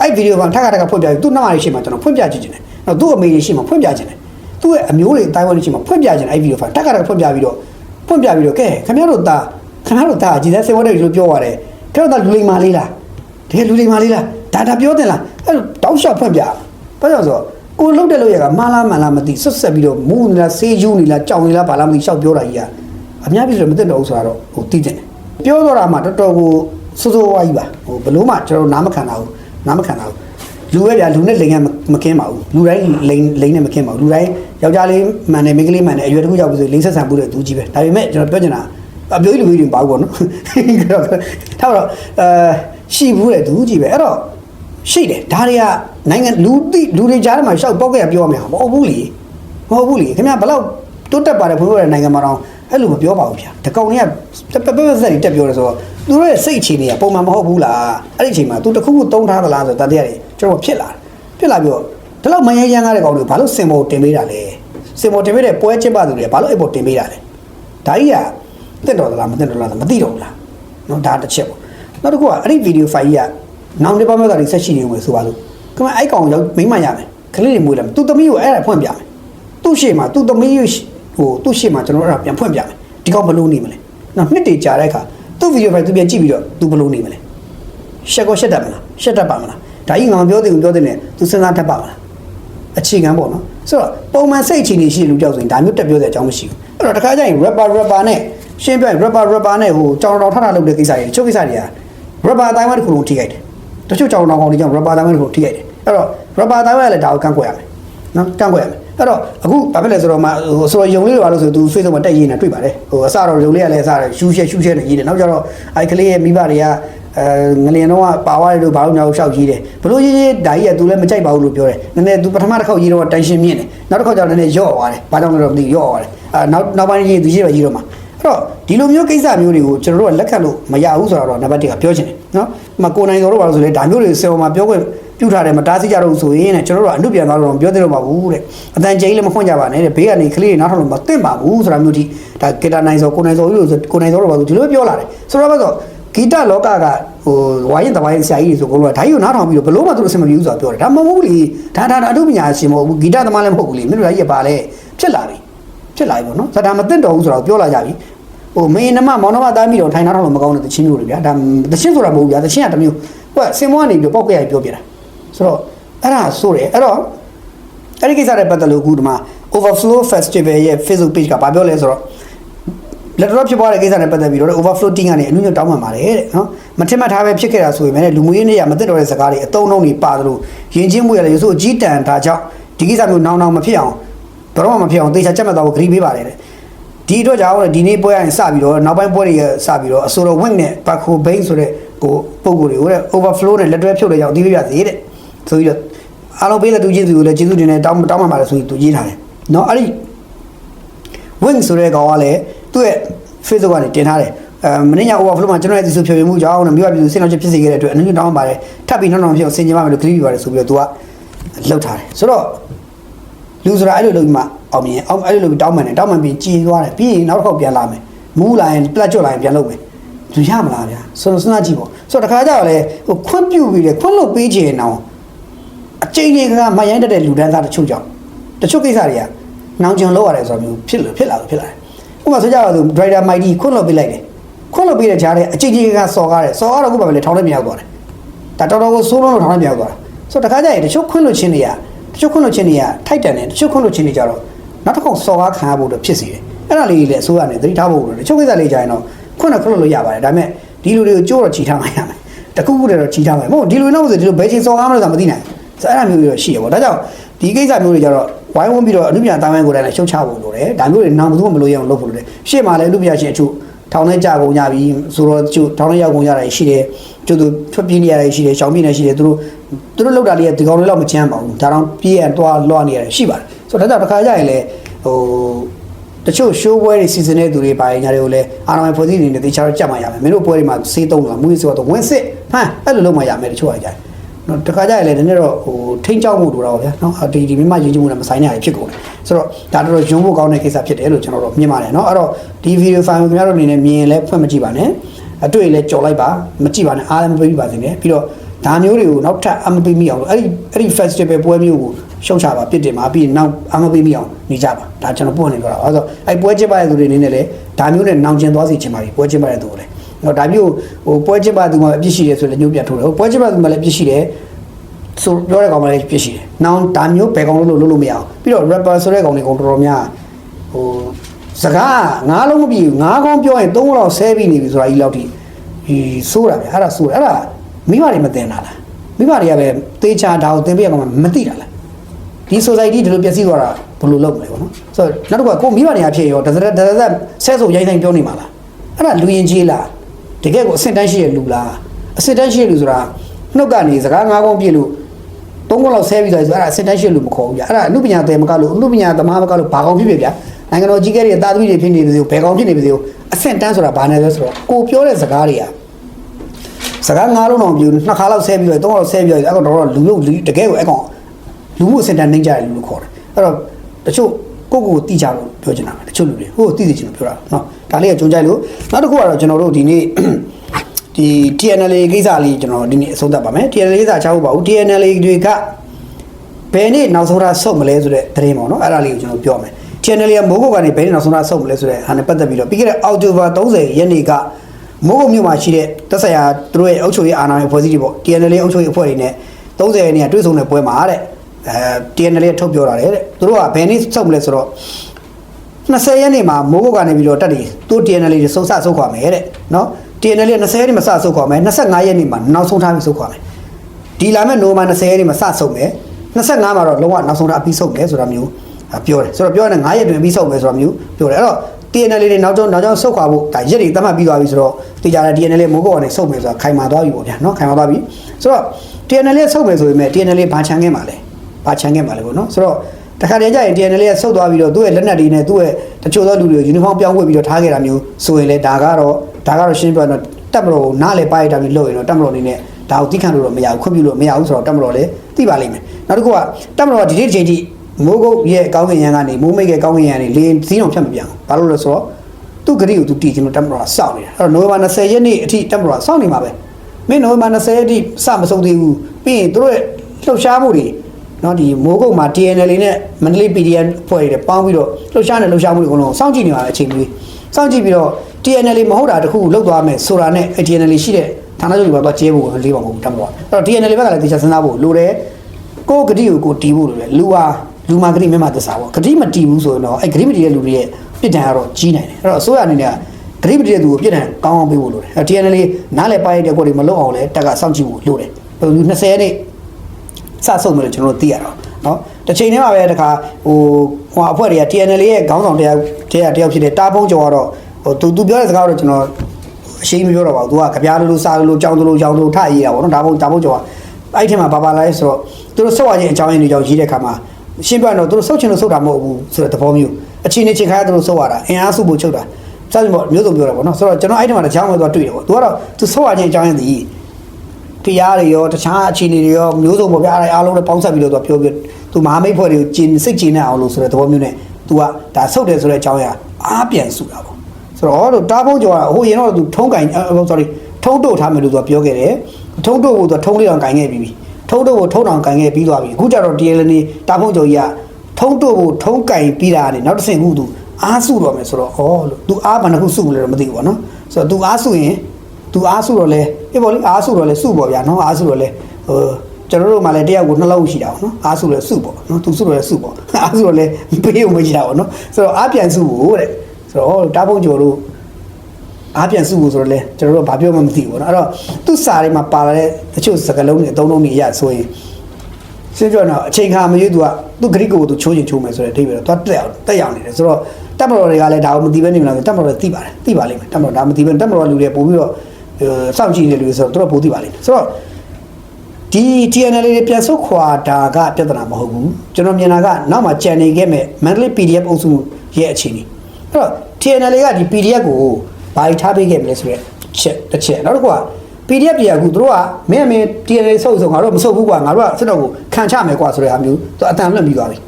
အဲ့ဗီဒီယိုကထပ်ခါထပ်ခါဖွင့်ပြပြီးသူနှမတွေရှိမှကျွန်တော်ဖွင့်ပြကြည့်ခြင်းတယ်နော်သူ့အမေတွေရှိမှဖွင့်ပြခြင်းတယ်သူ့ရဲ့အမျိုးတွေအတိုင်းဝိုင်းတွေရှိမှဖွင့်ပြခြင်းအဲ့ဗီဒီယိုကထပ်ခါထပ်ခါဖွင့်ပြပြီးတော့ဖွင့်ပြပြီးတော့ကဲခင်ဗျားတို့သားခင်ဗျားတို့သားကြည်တဲ့စေဝတ်တွေလို့ပြောရတယ်ခင်ဗျားတို့သားလူလိမ္မာလေးလား တကယ်လူတွေမာလေးလားဒါဒါပြောတယ်လားအဲ့လိုတောက်လျှောက်ဖွင့်ပြဘာကြောင့်ဆိုတော့ကိုလှုပ်တဲ့လို့ရကမာလားမလားမသိဆွတ်ဆက်ပြီးတော့မူးနေလားဆေးယူနေလားကြောင်နေလားဘာလားမသိရှောက်ပြောတာကြီးကအများကြီးဆိုတော့မသိတော့ဘူးဆိုတော့ဟိုသိတယ်ပြောတော့တာမှတော်တော်ကိုစိုးစိုးဝါးကြီးပါဟိုဘလို့မှကျွန်တော်နားမခံတာဘူးနားမခံတာဘူးလူရဲ့ဗျာလူနဲ့လိန်ကမကင်းပါဘူးလူတိုင်းလိန်လိန်နဲ့မကင်းပါဘူးလူတိုင်းယောက်ျားလေးမှန်တယ်မိန်းကလေးမှန်တယ်အရွယ်တစ်ခုရောက်ပြီဆိုလိန်ဆက်ဆံမှုတဲ့သူကြီးပဲဒါပေမဲ့ကျွန်တော်ပြောချင်တာအပြိုးကြီးလူကြီးတွေပါဘူးပေါ့နော်ထားတော့အဲ ရှိဘူးတဲ့သူကြီးပဲအဲ့တော့ရှိတယ်ဒါတွေကနိုင်ငံလူတိလူတွေကြားထဲမှာရှောက်ပေါက်ကြရပြောရမှာမဟုတ်ဘူးလေမဟုတ်ဘူးလေခင်ဗျာဘလောက်တိုးတက်ပါတယ်ဖွံ့ဖြိုးတဲ့နိုင်ငံမှာတော့အဲ့လိုမပြောပါဘူးဗျာဒီကောင်တွေကပပပပစက်တက်ပြောတယ်ဆိုတော့သူတို့ရဲ့စိတ်အခြေအနေကပုံမှန်မဟုတ်ဘူးလားအဲ့ဒီအချိန်မှာသူတစ်ခုခုတုံးထားသလားဆိုတော့တန်တရားတွေကျွန်တော်ဖြစ်လာတယ်ဖြစ်လာပြီးတော့ဒီလောက်မရရမ်းကားတဲ့ကောင်တွေဘာလို့စင်ပေါ်တင်ပေးတာလဲစင်ပေါ်တင်ပေးတဲ့ပွဲချစ်ပါသူတွေဘာလို့အဲ့ပေါ်တင်ပေးတာလဲဒါကြီးကတက်တော်သလားမတက်တော်လားမသိတော့ဘူးလားနော်ဒါတစ်ချက်ပေါ့ နောက်တစ်ခုကအဲ့ဒီဗီဒီယိုဖိုင်ကြီးကနောင်တစ်ပတ်မဲ့ကတွေဆက်ရှိနေဝင်ဆိုပါလို့ခင်ဗျအဲ့ကောင်ရောက်မိမရမယ်ကလေးတွေမွေးလာမယ်သူသမီးကိုအဲ့ဒါဖွင့်ပြမယ်သူ့ရှေ့မှာသူ့သမီးဟိုသူ့ရှေ့မှာကျွန်တော်အဲ့ဒါပြန်ဖွင့်ပြမယ်ဒီကောင်ဘလို့နေမလဲနော်နှစ်တေကြာတဲ့အခါသူ့ဗီဒီယိုဖိုင်သူပြန်ကြည့်ပြီးတော့သူဘလို့နေမလဲရှက်ကောရှက်တတ်မလားရှက်တတ်ပါမလားဒါကြီးငါမပြောသေးဘူးပြောသေးတယ်သူစဉ်းစားတတ်ပါမလားအခြေခံပေါ့နော်ဆိုတော့ပုံမှန်စိတ်အခြေအနေရှိတဲ့လူကြောက်ဆိုရင်ဒါမျိုးတက်ပြောတဲ့အကြောင်းမရှိဘူးအဲ့တော့တခါကျရင် rapper rapper နဲ့ရှင်းပြ rapper rapper နဲ့ဟိုကြောင်တော်ထထလုပ်တဲ့ကိစ္စတွေချုပ်ကိစ္စတွေက rapper အတိုင်းဝိုင်းတစ်ခုလုံးထိခိုက်တယ်တချို့ကြောင်တော်ကောင်တွေကြောင့် rapper အတိုင်းဝိုင်းတစ်ခုထိခိုက်တယ်အဲ့တော့ rapper အတိုင်းဝိုင်းကလည်းဒါကိုကန့်ကွက်ရမယ်နော်ကန့်ကွက်ရမယ်အဲ့တော့အခုဘာဖြစ်လဲဆိုတော့မှဟိုဆိုတော့ယုံလေးတွေပါလို့ဆိုသူ Facebook မှာတက်ရေးနေတာတွေ့ပါတယ်ဟိုအစတော့ယုံလေးကလည်းအစတော့ရှူးရှဲရှူးရှဲနေရေးတယ်နောက်ကျတော့အဲ့ကလေးရဲ့မိဘတွေကအဲငလင်တော့ပါသွားတယ်လို့ဘာလို့ညာရှောက်ရေးတယ်ဘလို့ရေးရေးဒါကြီးက तू လည်းမကြိုက်ပါဘူးလို့ပြောတယ်နည်းနည်း तू ပထမတစ်ခေါက်ရေးတော့တန်ရှင်းမြင့်တယ်နောက်တစ်ခေါက်ကျတော့နည်းနည်းယော့သွားတယ်ဘာကြောင့်လဲတော့မသိယော့သွားတယ်အဲနောက်နောက်ပိုင်းရေး तू ရေးပဲရေးတော့မှာအဲ့ တော့ဒီလိုမျိုးကိစ္စမျိုးတွေကိုကျွန်တော်တို့ကလက်ခံလို့မရဘူးဆိုတော့နံပါတ်1ကပြောချင်တယ်နော်ဒီမှာကိုနိုင်တော်တို့ဘာလို့ဆိုလဲဒါမျိုးတွေဆယ်ပေါ်မှာပြောခွင့်ပြုထားတယ်မတားဆီးကြတော့ဘူးဆိုရင်တဲ့ကျွန်တော်တို့ကအမှုပြန်သွားတော့ပြောသေးတော့ပါဘူးတဲ့အတန်ကျိန်းလည်းမခွင့်ကြပါနဲ့တဲ့ဘေးကနေကလေးတွေနောက်ထပ်လို့မသိမ့်ပါဘူးဆိုတာမျိုးဒီဒါဂီတာနိုင်စောကိုနိုင်စောကြီးလို့ဆိုကိုနိုင်စောတို့ဘာလို့ဒီလိုပြောလာတယ်ဆိုတော့ဘာလို့ဂီတလောကကဟိုဝါရင်တပိုင်းဆရာကြီးတွေဆိုကိုတော့ဓာတ်ယူနားထောင်ပြီးတော့ဘလို့မှသူတို့အဆင်မပြေဘူးဆိုတာပြောတယ်ဒါမဟုတ်ဘူးလေဒါဒါအမှုပညာရှင်မဟုတ်ဘူးဂီတသမားလည်းမဟုတ်ဘူးလေမင်းတို့ဓာတ်ကြီးပါလေဖြစ်လာပြီ ဖြစ်လာပြီပေါ့နော်ဆိုတော့ဒါမသိတော့ဘူးဆိုတော့ပြောလာကြပြီဟိုမင်းနမမောင်နှမသားမိတော့ထိုင်နားထောင်လို့မကောင်းတဲ့တချင်းမျိုးတွေဗျာဒါတချင်းဆိုတာမဟုတ်ဘူးဗျာတချင်းကတစ်မျိုးဟိုကစင်မောကနေပြီးပေါက်ကြရပြောပြတာဆိုတော့အဲ့ဒါဆိုတယ်အဲ့တော့အဲ့ဒီကိစ္စနဲ့ပတ်သက်လို့အခုဒီမှာ overflow festival ရဲ့ Facebook page ကဘာပြောလဲဆိုတော့လက်တော်ဖြစ်သွားတဲ့ကိစ္စနဲ့ပတ်သက်ပြီးတော့ overflow team ကနေအနုညွတ်တောင်းပန်ပါတယ်တဲ့နော်မထင်မှတ်ထားပဲဖြစ်ခဲ့တာဆိုရင်လည်းလူမှုရေးနေရမသိတော့တဲ့စကားတွေအတုံးလုံးတွေပါသလိုယဉ်ကျေးမှုရလည်းရိုးစိုးအကြီးတန်ဒါကြောင့်ဒီကိစ္စမျိုးနောင်နောင်မဖြစ်အောင် ဘယ်တော့မှမဖြစ်အောင်သေချာချက်မှတ်သွားဖို့ဂရီးပေးပါတယ်တဲ့ဒီအတွက်ကြောင့်လည်းဒီနေ့ပွဲရရင်စပြီးတော့နောက်ပိုင်းပွဲတွေကစပြီးတော့အဆိုတော် wing နဲ့ Paco Bain ဆိုတဲ့ကိုပုံကိုယ်တွေကိုတဲ့ overflow နဲ့လက်တွဲဖြုတ်တဲ့ကြောင့်ဒီပြပြသေးတဲ့ဆိုပြီးတော့အားလုံးပေးတဲ့သူချင်းစီကိုလည်းကျေးဇူးတင်တယ်တောင်းတောင်းပန်ပါတယ်ဆိုပြီးသူရေးထားတယ်เนาะအဲ့ဒီ wing ဆိုတဲ့ကောင်ကလည်းသူ့ရဲ့ Facebook ကနေတင်ထားတယ်အဲမနေ့ည overflow မှာကျွန်တော်ရဲ့ဒီဆိုဖြေပြမှုကြောင့်နဲ့မြို့ပြပြည်သူစင်တော်ချက်ဖြစ်စေခဲ့တဲ့အတွက်အနည်းငယ်တောင်းပါတယ်ထပ်ပြီးနောက်နောက်ဖြစ်အောင်ဆင်ခြင်ပါမယ်လို့ခရီးပြပါတယ်ဆိုပြီးတော့သူကလှုပ်ထားတယ်ဆိုတော့ လူဆိုတာအဲ့လိုလုပ်ပြီးမှအောင်မြင်အောင်အဲ့လိုလုပ်ပြီးတောင်းပန်တယ်တောင်းပန်ပြီးကြည်သွားတယ်ပြီးရင်နောက်တစ်ခေါက်ပြန်လာမယ်မူးလာရင်ပလက်ကျွတ်လာရင်ပြန်လုပ်မယ်သူရမလားဗျာဆိုတော့စဉ်းစားကြည့်ပေါ့ဆိုတော့တခါကျတော့လေဟိုခွင့်ပြုပြီးတယ်ခွင့်လို့ပေးချင်အောင်အကျိန်တွေကမရိုင်းတတ်တဲ့လူတန်းသားတချို့ကြောင့်တချို့ကိစ္စတွေကနောင်ကျင်လောက်ရတယ်ဆိုတော့မျိုးဖြစ်လို့ဖြစ်လာလို့ဖြစ်လာတယ်ဥပမာဆိုကြပါစို့ driver mighty ခွင့်လို့ပေးလိုက်တယ်ခွင့်လို့ပေးတဲ့ကြားထဲအကျိန်တွေကစော်ကားတယ်စော်ကားတော့ခုပါပဲလေထောင်းထဲမြောက်သွားတယ်ဒါတော်တော်ကိုစိုးလုံးလို့ထောင်းထဲမြောက်သွားတာဆိုတော့တခါကျရင်တချို့ခွင့်လို့ချင်းတွေကတ ချို့ခွင့်လို့ချင်းတွေကထိုက်တန်တယ်တချို့ခွင့်လို့ချင်းတွေကြတော့နောက်တစ်ခေါက်စော်ကားခံရဖို့တော့ဖြစ်စီတယ်အဲ့ဒါလေးတွေလည်းအစိုးရနဲ့သတိထားဖို့လို့တချို့ကိစ္စလေးကြရင်တော့ခွင့်တော့ခွင့်လို့ရပါတယ်ဒါပေမဲ့ဒီလူတွေကိုကြိုးတော့ချီထားမှရမယ်တခုခုတည်းတော့ချီထားမယ်မဟုတ်ဒီလူတွေတော့ဆိုဒီလိုဘယ်ချိန်စော်ကားမလို့ဆိုတာမသိနိုင်ဘူးဆိုတော့အဲ့ဒါမျိုးတွေတော့ရှိရပေါ့ဒါကြောင့်ဒီကိစ္စမျိုးတွေကြတော့ဝိုင်းဝန်းပြီးတော့အမှုပြန်တာဝန်ကိုယ်တိုင်လည်းရှုတ်ချဖို့လိုတယ်ဒါမျိုးတွေနောက်ဘယ်သူမှမလို့ရအောင်လုပ်ဖို့လိုတယ်ရှေ့မှာလည်းအမှုပြန်ရှင်အချို့ ထောင်ထဲကြာကုန်ကြပြီဆိုတော့ကျထောင်ထဲရောက်ကုန်ကြတာရှိတယ်ကျသူထွက်ပြေးနေရတာရှိတယ်ရှောင်ပြေးနေရှိတယ်သူတို့သူတို့လောက်တာလေးကဒီကောင်လေးတော့မချမ်းပါဘူးဒါတော့ပြေးရသွားလွှားနေရတယ်ရှိပါတယ်ဆိုတော့ဒါကြောင့်တစ်ခါကြရင်လည်းဟိုတချို့ show ပွဲတွေစီစဉ်တဲ့သူတွေပါရင်ညာတွေကိုလည်းအာနာမဖွဲ့စည်းနေနေတေချာတော့ကြက်မှရမယ်မင်းတို့ပွဲတွေမှာစေးသုံးလာမူးရေးဆိုတော့ဝင်စစ်ဟမ်အဲ့လိုလုံးမရမယ်တချို့ကကြတယ် နော်တခါကြရလေနည်းနည်းတော့ဟိုထိန်းချောက်မှုလိုတာပေါ့ဗျာနော်ဒီဒီမိမရင်ချင်းမှုနဲ့မဆိုင်နိုင်ဖြစ်ကုန်တယ်ဆိုတော့ဒါတော့ရုံးဖို့ကောင်းတဲ့ကိစ္စဖြစ်တယ်လို့ကျွန်တော်တို့မြင်ပါတယ်နော်အဲ့တော့ဒီဗီဒီယိုဖိုင်ကိုခင်ဗျားတို့အနေနဲ့မြင်ရင်လည်းဖွင့်မကြည့်ပါနဲ့အတွေ့လည်းကြော်လိုက်ပါမကြည့်ပါနဲ့အားလည်းမပေးပါစေနဲ့ပြီးတော့ဒါမျိုးတွေကိုနောက်ထပ်အမပေးမိအောင်လို့အဲ့ဒီအဲ့ဒီ festival ပွဲမျိုးကိုရှုံချပါပြစ်တင်ပါပြီးနောက်အမပေးမိအောင်နေကြပါဒါကျွန်တော်ပွင့်နေကြတာအဲ့တော့အဲ့ပွဲကျင်းပတဲ့သူတွေအနေနဲ့လည်းဒါမျိုးနဲ့နောင်ကျင်သွားစေချင်ပါပြီပွဲကျင်းပတဲ့သူကိုလည်း တော့ဒါမျိုးဟိုပွဲကျင်းပသူမှာအပြစ်ရှိတယ်ဆိုလည်းညှို့ပြတ်ထိုးတယ်ဟိုပွဲကျင်းပသူမှာလည်းအပြစ်ရှိတယ်ဆိုပြောတဲ့ကောင်မှလည်းပြစ်ရှိတယ်။နောင်ဒါမျိုးဘယ်ကောင်လို့လို့လို့မရအောင်ပြီးတော့ rapper ဆိုတဲ့ကောင်တွေကောင်တော်တော်များဟိုစကားငါးလုံးမပြည့်ဘူးငါးကောင်ပြောရင်သုံးလောက်ဆဲပြီးနေပြီဆိုတာကြီးလောက်ထိဒီစိုးတာဗျအဲ့ဒါစိုးတယ်အဲ့ဒါမိဘတွေမတင်တာလားမိဘတွေကပဲတေချာဒါကိုသင်ပြရမှာမသိတာလားဒီ society ဒီလိုပျက်စီးသွားတာဘယ်လိုလုပ်မလဲပေါ့နော်ဆိုတော့နောက်တစ်ခုကကိုမိဘတွေကဖြစ်ရောတစရက်တစရက်ဆဲဆိုရိုင်းဆိုင်ပြောနေမှာလားအဲ့ဒါလူရင်ကြီးလား တကယ်ကိုအဆင့်တန်းရှိတဲ့လူလားအဆင့်တန်းရှိတဲ့လူဆိုတာနှုတ်ကနေစကားငါးကောင်ပြည့်လို့သုံးခုလောက်ဆဲပြီးသွားဆိုအဲ့ဒါစစ်တမ်းရှစ်လို့မခေါ်ဘူးဗျအဲ့ဒါအမှုပညာတယ်မကလို့အမှုပညာသမားမကလို့ဘာကောင်ဖြစ်ဖြစ်ဗျနိုင်ငံတော်ကြီးကဲတွေတာသမီတွေဖြစ်နေပြီဆိုဘယ်ကောင်ဖြစ်နေပြီဆိုအဆင့်တန်းဆိုတာဘာနဲ့လဲဆိုတော့ကိုပြောတဲ့စကားတွေကစကားငါးလုံးတော့ပြူနှစ်ခါလောက်ဆဲပြီးတော့သုံးခါလောက်ဆဲပြီးတော့အဲ့ကောင်တော့လူလို့တကယ်ကိုအဲ့ကောင်လူမှုအဆင့်တန်းနှိမ့်ကြတယ်လူလို့ခေါ်တယ်အဲ့တော့တချို့ ကိုကိုတီးကြလို့ပြောချင်တာတချို့လူတွေဟိုတီးစီချင်လို့ပြောတာနော်ဒါလေးကကြုံကြိုက်လို့နောက်တစ်ခုကတော့ကျွန်တော်တို့ဒီနေ့ဒီ TNL ကိစ္စလေးကျွန်တော်ဒီနေ့အဆုံးသတ်ပါမယ် TNL ကိစ္စချဖို့ပါဘူး TNL တွေကဘယ်နေ့နောက်ဆုံးရဆုတ်မလဲဆိုတဲ့သတင်းပေါ့နော်အဲ့ဒါလေးကိုကျွန်တော်ပြောမယ် TNL ကမိုးကုတ်ကနေဘယ်နေ့နောက်ဆုံးရဆုတ်မလဲဆိုတဲ့ဟာနဲ့ပတ်သက်ပြီးတော့ပြီးခဲ့တဲ့အောက်တိုဘာ30ရက်နေ့ကမိုးကုတ်မြို့မှာရှိတဲ့တက်ဆိုင်ရာသူတို့ရဲ့အုပ်ချုပ်ရေးအာဏာရဲ့ဖွဲ့စည်းတွေပေါ့ TNL အုပ်ချုပ်ရေးအဖွဲ့တွေနဲ့30ရက်နေ့ကတွေ့ဆုံတဲ့ပွဲမှာတဲ့ အဲ TNL ထုတ်ပြောတာတဲ့သူတို့ကဘယ်နေ့ဆုတ်မလဲဆိုတော့20ရက်နေ့မှာမိုးကုတ်ကနေပြီးတော့တက်တယ်သူ TNL တွေစုံစဆုတ်ခွာမယ်တဲ့နော် TNL 20ရက်နေ့မှာစဆုတ်ခွာမယ်25ရက်နေ့မှာနောက်ဆုံးထားပြီးဆုတ်ခွာမယ်ဒီလာမဲ့နိုဝင်ဘာ20ရက်နေ့မှာစဆုတ်မယ်25မှာတော့လုံးဝနောက်ဆုံးထားအပြီးဆုတ်မယ်ဆိုတာမျိုးပြောတယ်ဆိုတော့ပြောရင်9ရက်တွင်ပြီးဆုတ်မယ်ဆိုတာမျိုးပြောတယ်အဲ့တော့ TNL တွေနောက်ဆုံးနောက်ဆုံးဆုတ်ခွာဖို့ဒါရက်တွေသတ်မှတ်ပြီးသွားပြီဆိုတော့တေချာတယ် TNL မိုးကုတ်ကနေဆုတ်မယ်ဆိုတာခိုင်မာသွားပြီပေါ့ဗျာနော်ခိုင်မာသွားပြီဆိုတော့ TNL ဆုတ်မယ်ဆိုပေမဲ့ TNL ဘာချန်ခဲ့မှာလဲ ဘာချန်ခဲ့မှာလဲပေါ့နော်ဆိုတော့တခါတည်းကျရင် TNL ကဆုတ်သွားပြီးတော့သူ့ရဲ့လက်နက်တွေနဲ့သူ့ရဲ့တချို့သောလူတွေကိုယူနီဖောင်းပြောင်းဝတ်ပြီးတော့ထားခဲ့တာမျိုးဆိုရင်လေဒါကတော့ဒါကတော့ရှင်းပြတော့တက်မတော်ကိုနားလေပါရတာမျိုးလုပ်ရင်တော့တက်မတော်အနေနဲ့ဒါကိုသိခံလို့တော့မရဘူးခွင့်ပြုလို့မရဘူးဆိုတော့တက်မတော်လည်းသိပါလိမ့်မယ်နောက်တစ်ခုကတက်မတော်ကဒီနေ့ဒီချိန်ထိမိုးကုတ်ရဲ့ကောင်းကင်ရန်ကနေမိုးမိတ်ရဲ့ကောင်းကင်ရန်ကနေလေစီးအောင်ဖြတ်မပြောင်းဘာလို့လဲဆိုတော့သူ့ဂရိကိုသူတည်ခြင်းလို့တက်မတော်ကစောင့်နေတာအဲ့တော့နိုဝင်ဘာ20ရက်နေ့အထိတက်မတော်ကစောင့်နေမှာပဲမင်းနိုဝင်ဘာ20ရက်အထိစမဆုံးသေးဘူးပြီးရင်သူတို့ရဲ့လှုပ်ရှားမှုတွေ နော်ဒီမိုးကုတ်မှာ TNL နဲ့မန္တလေး PDN ဖွဲ့တွေပေါင်းပြီးတော့လှုပ်ရှားနေလှုပ်ရှားမှုတွေအကုန်လုံးစောင့်ကြည့်နေပါအချိန်ကြီးစောင့်ကြည့်ပြီးတော့ TNL မဟုတ်တာတခုလောက်သွားမယ်ဆိုတာနဲ့ TNL ရှိတဲ့ဌာနချုပ်တွေပါတော့ကျဲဖို့လေးပါမဟုတ်ဘူးတတ်မှာအဲ့တော့ TNL ဘက်ကလည်းတေချာစဉ်းစားဖို့လိုတယ်ကိုဂတိကိုကိုတီးဖို့လိုတယ်လူဟာလူမာဂတိမျက်မှသစ္စာပေါ့ဂတိမတီးဘူးဆိုရင်တော့အဲ့ဂတိမတီးတဲ့လူတွေရဲ့ပြစ်ဒဏ်ကတော့ကြီးနိုင်တယ်အဲ့တော့အစိုးရအနေနဲ့ဂတိမတီးတဲ့သူကိုပြစ်ဒဏ်ကောင်းအောင်ပေးဖို့လိုတယ်အဲ့ TNL နားလည်ပါရတဲ့ကိုတွေမလုပ်အောင်လဲတက်ကစောင့်ကြည့်ဖို့လိုတယ်လူ20နှ စဆုပ်မယ်လို့ကျွန်တော်တို့သိရတော့နော်တစ်ချိန်တည်းမှာပဲတခါဟိုဟိုအဖွဲ့တွေက TNL ရဲ့ခေါင်းဆောင်တရားတရားတယောက်ဖြစ်တဲ့တာဖုံးကျော်ကတော့ဟိုသူသူပြောတဲ့စကားတော့ကျွန်တော်အရှိန်မပြောတော့ပါဘူး။ तू ကကြပြားလိုလိုစားလိုလိုကြောင်လိုလိုရောင်လိုထရေးတာပေါ့နော်။ဒါမှမဟုတ်ဒါမှမဟုတ်ကျော်ကအဲ့ထဲမှာဘာပါလာလဲဆိုတော့သူတို့ဆုတ်ရခြင်းအကြောင်းရင်းတွေကြောင့်ရေးတဲ့ခါမှာရှင်းပြတော့သူတို့ဆုတ်ခြင်းလို့ဆုတ်တာမဟုတ်ဘူးဆိုတဲ့သဘောမျိုးအချိန်နဲ့ချိန်ခါရသူတို့ဆုတ်ရတာအင်အားစုဖို့ချုပ်တာစသဖြင့်ပေါ့မျိုးစုံပြောတာပေါ့နော်။ဆိုတော့ကျွန်တော်အဲ့ထဲမှာတချောင်းမဲ့သူကတွေ့တယ်ပေါ့။ तू ကတော့ तू ဆုတ်ရခြင်းအကြောင်းရင်းတည် တရားတွေရောတခြားအခြေအနေတွေရောမျိုးစုံပေါ့ဗျာအဲအားလုံးနဲ့ပေါင်းစပ်ပြီးတော့သူကပြောပြသူမဟာမိတ်ဖွဲ့တွေကိုကျင်စိတ်ကျင်နေအောင်လို့ဆိုတဲ့သဘောမျိုးနဲ့သူကဒါဆုတ်တယ်ဆိုတဲ့အကြောင်းအရာအားပြန်စုတာပေါ့ဆိုတော့တားဖို့ကြော်ဟိုရင်တော့သူထုံးကင် sorry ထုံးတုတ်ထားမယ်လို့သူကပြောခဲ့တယ်ထုံးတုတ်ကိုသူကထုံးလေးအောင်ကင်ခဲ့ပြီးပြီထုံးတုတ်ကိုထုံးအောင်ကင်ခဲ့ပြီးသွားပြီအခုကျတော့ TL နေတားဖို့ကြော်ကြီးကထုံးတုတ်ကိုထုံးကင်ပြီးတာနဲ့နောက်တစ်ဆင့်ခုသူအားစုတော့မယ်ဆိုတော့ဩလို့ तू အားဘာနှခုစုမလဲတော့မသိဘူးပေါ့နော်ဆိုတော့ तू အားစုရင် तू အားစုတော့လဲအေးပေါ့လေအားစုတော့လဲစုပေါ့ဗျာနော်အားစုတော့လဲဟိုကျွန်တော်တို့မှလည်းတယောက်ကိုနှလုံးရှိတာပေါ့နော်အားစုလဲစုပေါ့နော် तू စုတော့လဲစုပေါ့အားစုတော့လဲပေးဦးမရှိတာပေါ့နော်ဆိုတော့အားပြန်စုဖို့တဲ့ဆိုတော့တားဖုံကျော်တို့အားပြန်စုဖို့ဆိုတော့လဲကျွန်တော်တို့ဘာပြောမှမသိဘူးပေါ့နော်အဲ့တော့သူ့စာတွေမှာပါလာတဲ့တချို့စကားလုံးတွေအသုံးလုံးတွေအရဆိုရင်ရှင်းပြောတော့အချိန်ခါမရွေးသူကသူ့ဂရိကိုသူချိုးချင်ချိုးမယ်ဆိုတဲ့အဓိပ္ပာယ်တော့တက်ရောက်တက်ရောက်နေတယ်ဆိုတော့တက်မတော်တွေကလည်းဒါကိုမသိဘဲနေမလားဆိုတက်မတော်တွေသိပါတယ်သိပါလိမ့်မယ်တက်မတော်ဒါမသိဘဲတက်မတော်လူတွေပို့ပြီးတော့ စောင့်ကြည့်နေလူတွေဆိုတော့သူတို့ပို့သိပါလိမ့်မယ်ဆိုတော့ဒီ TNL တွေပြန်ဆုတ်ခွာတာကပြဿနာမဟုတ်ဘူးကျွန်တော်မြင်တာကနောက်မှကြံနေခဲ့မဲ့ Mandalay PDF အုပ်စုရဲ့အခြေအနေအဲ့တော့ TNL ကဒီ PDF ကိုဘာထားပေးခဲ့မလဲဆိုရက်ချက်တစ်ချက်နောက်တစ်ခုက PDF တွေကအခုသူတို့ကမင်းအမင်း TNA ဆုပ်ဆုပ်ငါတို့ကမဆုပ်ဘူးကွာငါတို့ကစစ်တော့ကိုခံချမယ်ကွာဆိုတဲ့ဟာမျိုးသူအတန်လွတ်ပြီးသွားပြီ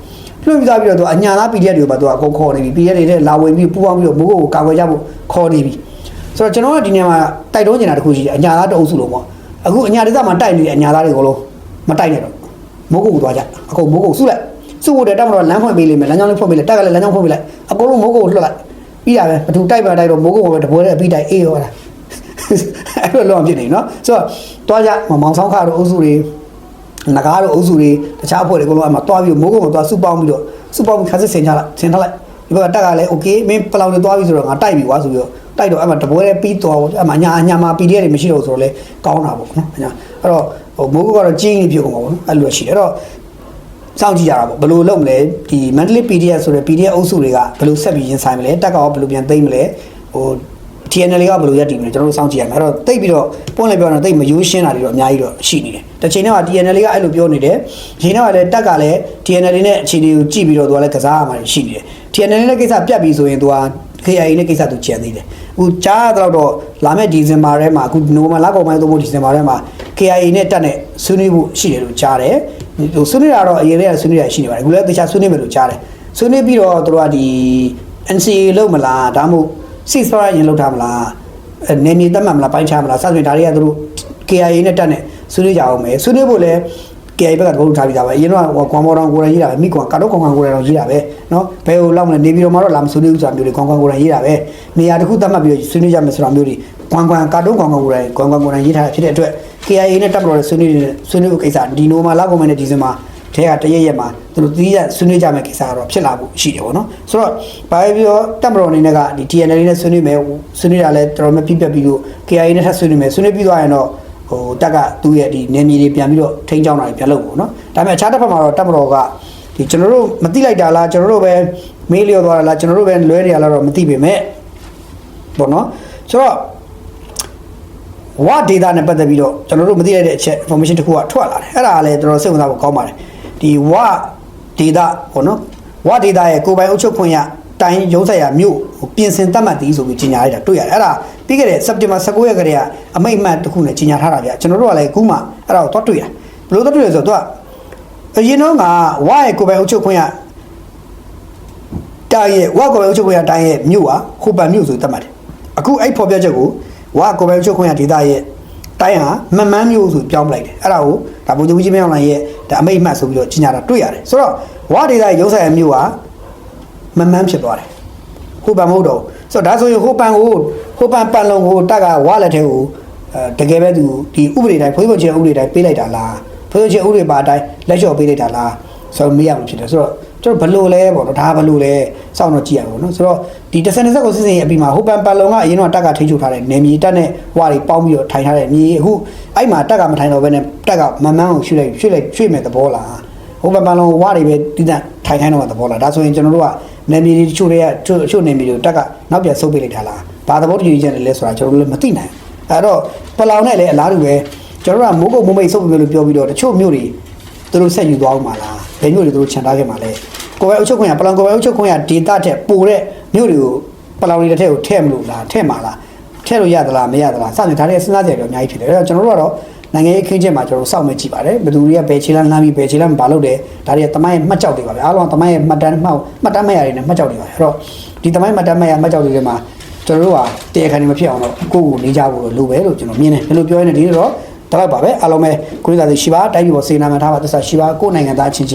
လွတ်ပြီးသွားပြီးတော့သူအညာသား PDF တွေကိုပါသူကအကုန်ခေါ်နေပြီ PDF တွေနဲ့လာဝင်ပြီးပူပေါင်းပြီးတော့မိုးကိုကာကွယ်ကြဖို့ခေါ်နေပြီ ဆိုတော့ကျွန်တော်ကဒီနေရာမှာတိုက်တွန်းနေတာတခုရှိတယ်အညာသားတအုပ်စုလို့ပေါ့အခုအညာဒေသမှာတိုက်နေတဲ့အညာသားတွေအကုန်လုံးမတိုက်နဲ့တော့မိုးကုတ်ကိုသွားကြအကုန်မိုးကုတ်ဆုလိုက်စုဖို့တဲ့တက်မတော်လမ်းဖွင့်ပေးလိမ့်မယ်လမ်းကြောင်းလေးဖွင့်ပေးလိုက်တက်ကလည်းလမ်းကြောင်းဖွင့်ပေးလိုက်အကုန်လုံးမိုးကုတ်ကိုလွှတ်လိုက်ပြီးတာပဲဘသူတိုက်ပါတိုက်တော့မိုးကုတ်ကိုပဲတပွဲနဲ့အပြီးတိုက်အေးရောတာအဲ့လိုလောအောင်ဖြစ်နေနော်ဆိုတော့သွားကြမောင်ဆောင်ခါတို့အုပ်စုတွေငကားတို့အုပ်စုတွေတခြားအဖွဲ့တွေအကုန်လုံးအမှသွားပြီးမိုးကုတ်ကိုသွားစုပေါင်းပြီးတော့စုပေါင်းပြီးခါစစ်ဆင်ကြလိုက်ဆင်ထားလိုက်ဒီဘက်ကတက်ကလည်း okay မင်းပလောင်တွေသွားပြီဆိုတော့ငါတိုက်ပြီကွာဆိုပြီးတော့ တိုက်တော့အဲ့မှာတပွဲလေးပြီးသွားပေါ့အဲ့မှာညာညာမှာ PDF တွေမရှိတော့ဆိုတော့လေကောင်းတာပေါ့နော်ညာအဲ့တော့ဟိုမိုးကုံကတော့ကြီးနေဖြစ်ကုန်ပါပေါ့နော်အဲ့လိုရှိတယ်အဲ့တော့စောင့်ကြည့်ကြတာပေါ့ဘယ်လိုလုပ်မလဲဒီ mentally PDF ဆိုတဲ့ PDF အုပ်စုတွေကဘယ်လိုဆက်ပြီးရင်ဆိုင်မလဲတက်ကရောဘယ်လိုပြန်သိမ့်မလဲဟို TNL ကဘယ်လိုရက်တည်မလဲကျွန်တော်တို့စောင့်ကြည့်ရမယ်အဲ့တော့တိတ်ပြီးတော့ပွင့်လိုက်ပြောတော့တိတ်မယိုးရှင်းတာတွေတော့အများကြီးတော့ရှိနေတယ်တစ်ချိန်တော့ TNL ကအဲ့လိုပြောနေတယ်ဒီချိန်တော့လည်းတက်ကလည်း TNL နဲ့အခြေအနေကိုကြည့်ပြီးတော့သူကလည်းကစားရမှာရှိနေတယ် TNL နဲ့ကိစ္စပြတ်ပြီဆိုရင်သူက KIA နဲ့ကိစ္စသူကြံသေးတယ်အခုကြားရတော့တော့လာမယ့်ဒီဇင်ဘာထဲမှာအခုနိုဝင်ဘာလကုန်ပိုင်းသို့မဟုတ်ဒီဇင်ဘာထဲမှာ KIA နဲ့တက်နဲ့ဆွေးနွေးဖို့ရှိတယ်လို့ကြားတယ်ဟိုဆွေးနွေးတာတော့အရင်ကဆွေးနွေးရရှိနေပါတယ်အခုလည်းတခြားဆွေးနွေးမယ်လို့ကြားတယ်ဆွေးနွေးပြီးတော့သူတို့ကဒီ NCA လုံးမလားဒါမှမဟုတ် ceasefire ရင်လောက်ထားမလားအဲနေမြေတက်မှတ်မလားပိုင်းခြားမလားစသဖြင့်ဒါတွေကသူတို့ KIA နဲ့တက်နဲ့ဆွေးနွေးကြအောင်မယ်ဆွေးနွေးဖို့လဲ KI ဘက်ကဂိုးထားပြီးသားပဲအရင်တော့ဟိုကွန်ဘောတောင်ကိုရန်ရေးတာပဲမိကွန်ကတော့ကွန်ကန်ကိုရန်တောင်ရေးတာပဲနော်ဘယ်ဟိုလောက်မလဲနေပြီးတော့မှတော့လာမဆွေးနွေးဘူးဆိုတာမျိုးတွေကွန်ကန်ကိုရန်ရေးတာပဲနေရာတစ်ခုသတ်မှတ်ပြီးဆွေးနွေးရမယ်ဆိုတာမျိုးတွေကွန်ကန်ကတော့ကွန်ကန်ကိုရန်ကွန်ကန်ကိုရန်ရေးထားတာဖြစ်တဲ့အတွက် KIA နဲ့တက်ပတော်တဲ့ဆွေးနွေးဆွေးနွေးကိစ္စဒီနိုမှာလောက်ကွန်မန်နဲ့ဒီဇင်မှာထဲကတရက်ရက်မှာသူတို့သီးရဆွေးနွေးကြမယ့်ကိစ္စကတော့ဖြစ်လာဖို့ရှိတယ်ပေါ့နော်ဆိုတော့ဘာပဲပြောတက်မတော်အနေနဲ့ကဒီ TNL နဲ့ဆွေးနွေးမယ်ဆွေးနွေးတာလည်းတော်တော်များပြည့်ပြည့်ပြီးတော့ KIA နဲ့ထပ်ဆွေးနွေးမယ်ဆွေးနွေးပြီးသွားရင်တော့ ဟိုတက်ကသူ့ရဲ့ဒီနေမြေတွေပြန်ပြီးတော့ထိန်းချောင်းတာတွေပြန်လုပ်ပေါ့နော်ဒါပေမဲ့အခြားတစ်ဖက်မှာတော့တက်မတော်ကဒီကျွန်တော်တို့မသိလိုက်တာလားကျွန်တော်တို့ပဲမေးလျော်သွားတာလားကျွန်တော်တို့ပဲလွဲနေရလားတော့မသိပေမဲ့ပေါ့နော်ဆိုတော့ဝ data နဲ့ပတ်သက်ပြီးတော့ကျွန်တော်တို့မသိရတဲ့အချက် information တစ်ခုကထွက်လာတယ်အဲ့ဒါကလည်းတော်တော်စိတ်ဝင်စားဖို့ကောင်းပါတယ်ဒီဝ data ပေါ့နော်ဝ data ရဲ့ကိုယ်ပိုင်အုပ်ချုပ်ခွင့်ရ တိုင်းရုံးဆိုင်ရာမြို့ကိုပြင်ဆင်သတ်မှတ်သည်ဆိုပြီးကြီးညာလိုက်တာတွေ့ရတယ်အဲ့ဒါပြီးခဲ့တဲ့ September 19ရက်ကနေကအမိတ်အမှတ်တစ်ခုနဲ့ကြီးညာထားတာဗျကျွန်တော်တို့ကလည်းအခုမှအဲ့ဒါကိုသွားတွေ့ရဘယ်လိုသွားတွေ့ရဆိုတော့သူကအရင်တော့ကဝရဲ့ကိုယ်ပိုင်အုပ်ချုပ်ခွင့်ရတိုင်းရဲ့ဝကိုယ်ပိုင်အုပ်ချုပ်ခွင့်ရတိုင်းရဲ့မြို့ဟာဟိုပန်မြို့ဆိုသတ်မှတ်တယ်အခုအဲ့ဖော်ပြချက်ကိုဝါကိုယ်ပဲချုပ်ခွင့်ရဒေတာရဲ့တိုင်းဟာမမှန်းမျိုးဆိုပြောင်းပလိုက်တယ်အဲ့ဒါကိုဒါဗိုလ်ချုပ်ကြီးမင်းအောင်လှိုင်ရဲ့ဒါအမိတ်အမှတ်ဆိုပြီးတော့ကြီးညာတာတွေ့ရတယ်ဆိုတော့ဝါဒေတာရဲ့ရုပ်ဆိုင်ရမျိုးဟာ မမှန်းဖြစ်သွားတယ်ဟိုပန်မဟုတ်တော့ဘူးဆိုတော့ဒါဆိုရင်ဟိုပန်ကိုဟိုပန်ပန်လုံးကိုတက်ကဝါလက်ထဲကိုအဲတကယ်ပဲသူဒီဥပဒေတိုင်းဖွဲ့ဖွဲ့ချင်းဥပဒေတိုင်းပေးလိုက်တာလားဖွဲ့ဖွဲ့ချင်းဥပဒေပါအတိုင်းလက်လျှော့ပေးလိုက်တာလားဆိုတော့မေးရမှာဖြစ်တယ်ဆိုတော့ကျွန်တော်ဘလို့လဲပေါ့နော်ဒါဘလို့လဲစောင့်တော့ကြည့်ရအောင်နော်ဆိုတော့ဒီတစ်စက်တစ်စက်ကိုစစ်စင်ရဲ့အပြီးမှာဟိုပန်ပန်လုံကအရင်တော့တက်ကထိန်းချုပ်ထားတဲ့နေမြေတက်နဲ့ဝါတွေပေါင်းပြီးတော့ထိုင်ထားတဲ့မြေအခုအဲ့မှာတက်ကမထိုင်တော့ဘဲနဲ့တက်ကမမန်းကိုရွှေ့လိုက်ရွှေ့လိုက်ရွှေ့မဲ့သဘောလားဟိုပန်ပန်လုံဝါတွေပဲတိတထိုင်ခိုင်းတော့သဘောလားဒါဆိုရင်ကျွန်တော်တို့က နေမြေတွေတချို့တွေကတချို့နေမြေတွေကိုတက်ကနောက်ပြန်ဆုပ်ပေးလိုက်တာလားဘာသဘောတူညီချက်လဲဆိုတာကျွန်တော်တို့လည်းမသိနိုင်အဲ့တော့ပလောင်နဲ့လည်းအလားတူပဲကျွန်တော်တို့ကမိုးကုတ်မိုးမိတ်ဆုပ်ပေးလို့ပြောပြီးတော့တချို့မြို့တွေသူတို့ဆက်ယူသွားအောင်ပါလားဘယ်မြို့တွေသူတို့ခြံထားခဲ့မှာလဲကိုယ်ပဲအုပ်ချုပ်ခွင့်ရပလောင်ကိုယ်ပဲအုပ်ချုပ်ခွင့်ရဒေတာတဲ့ပိုတဲ့မြို့တွေကိုပလောင်တွေတစ်ထက်ကိုထည့်မလို့လားထည့်မှာလားထည့်လို့ရသလားမရသလားစသဖြင့်ဒါတွေစဉ်းစားကြရတော့အများကြီးဖြစ်တယ်အဲ့တော့ကျွန်တော်တို့ကတော့ နိုင်ငံရေးအခင်းချက်မှာကျွန်တော်တို့စောင့်မဲ့ကြည့်ပါတယ်ဘယ်သူတွေကဘယ်ခြေလမ်းလှမ်းပြီးဘယ်ခြေလမ်းမပါလို့တယ်ဒါတွေကတမိုင်းရဲ့မှတ်ကြောက်တွေပါပဲအားလုံးကတမိုင်းရဲ့မှတ်တမ်းမှတ်မှတ်တမ်းမှတ်ရတွေနဲ့မှတ်ကြောက်တွေပါအဲ့တော့ဒီတမိုင်းမှတ်တမ်းမှတ်ရမှတ်ကြောက်တွေထဲမှာကျွန်တော်တို့ကတရားခံနေမဖြစ်အောင်တော့ကိုယ့်ကိုနေကြဖို့လိုပဲလို့ကျွန်တော်မြင်တယ်ဒီလိုပြောရရင်ဒီတော့တော့ပါပဲအားလုံးပဲကိုယ်စားသိရှိပါတိုင်းပြည်ပေါ်စေနာမှထားပါသစ္စာရှိပါကိုယ်နိုင်ငံသားချင်း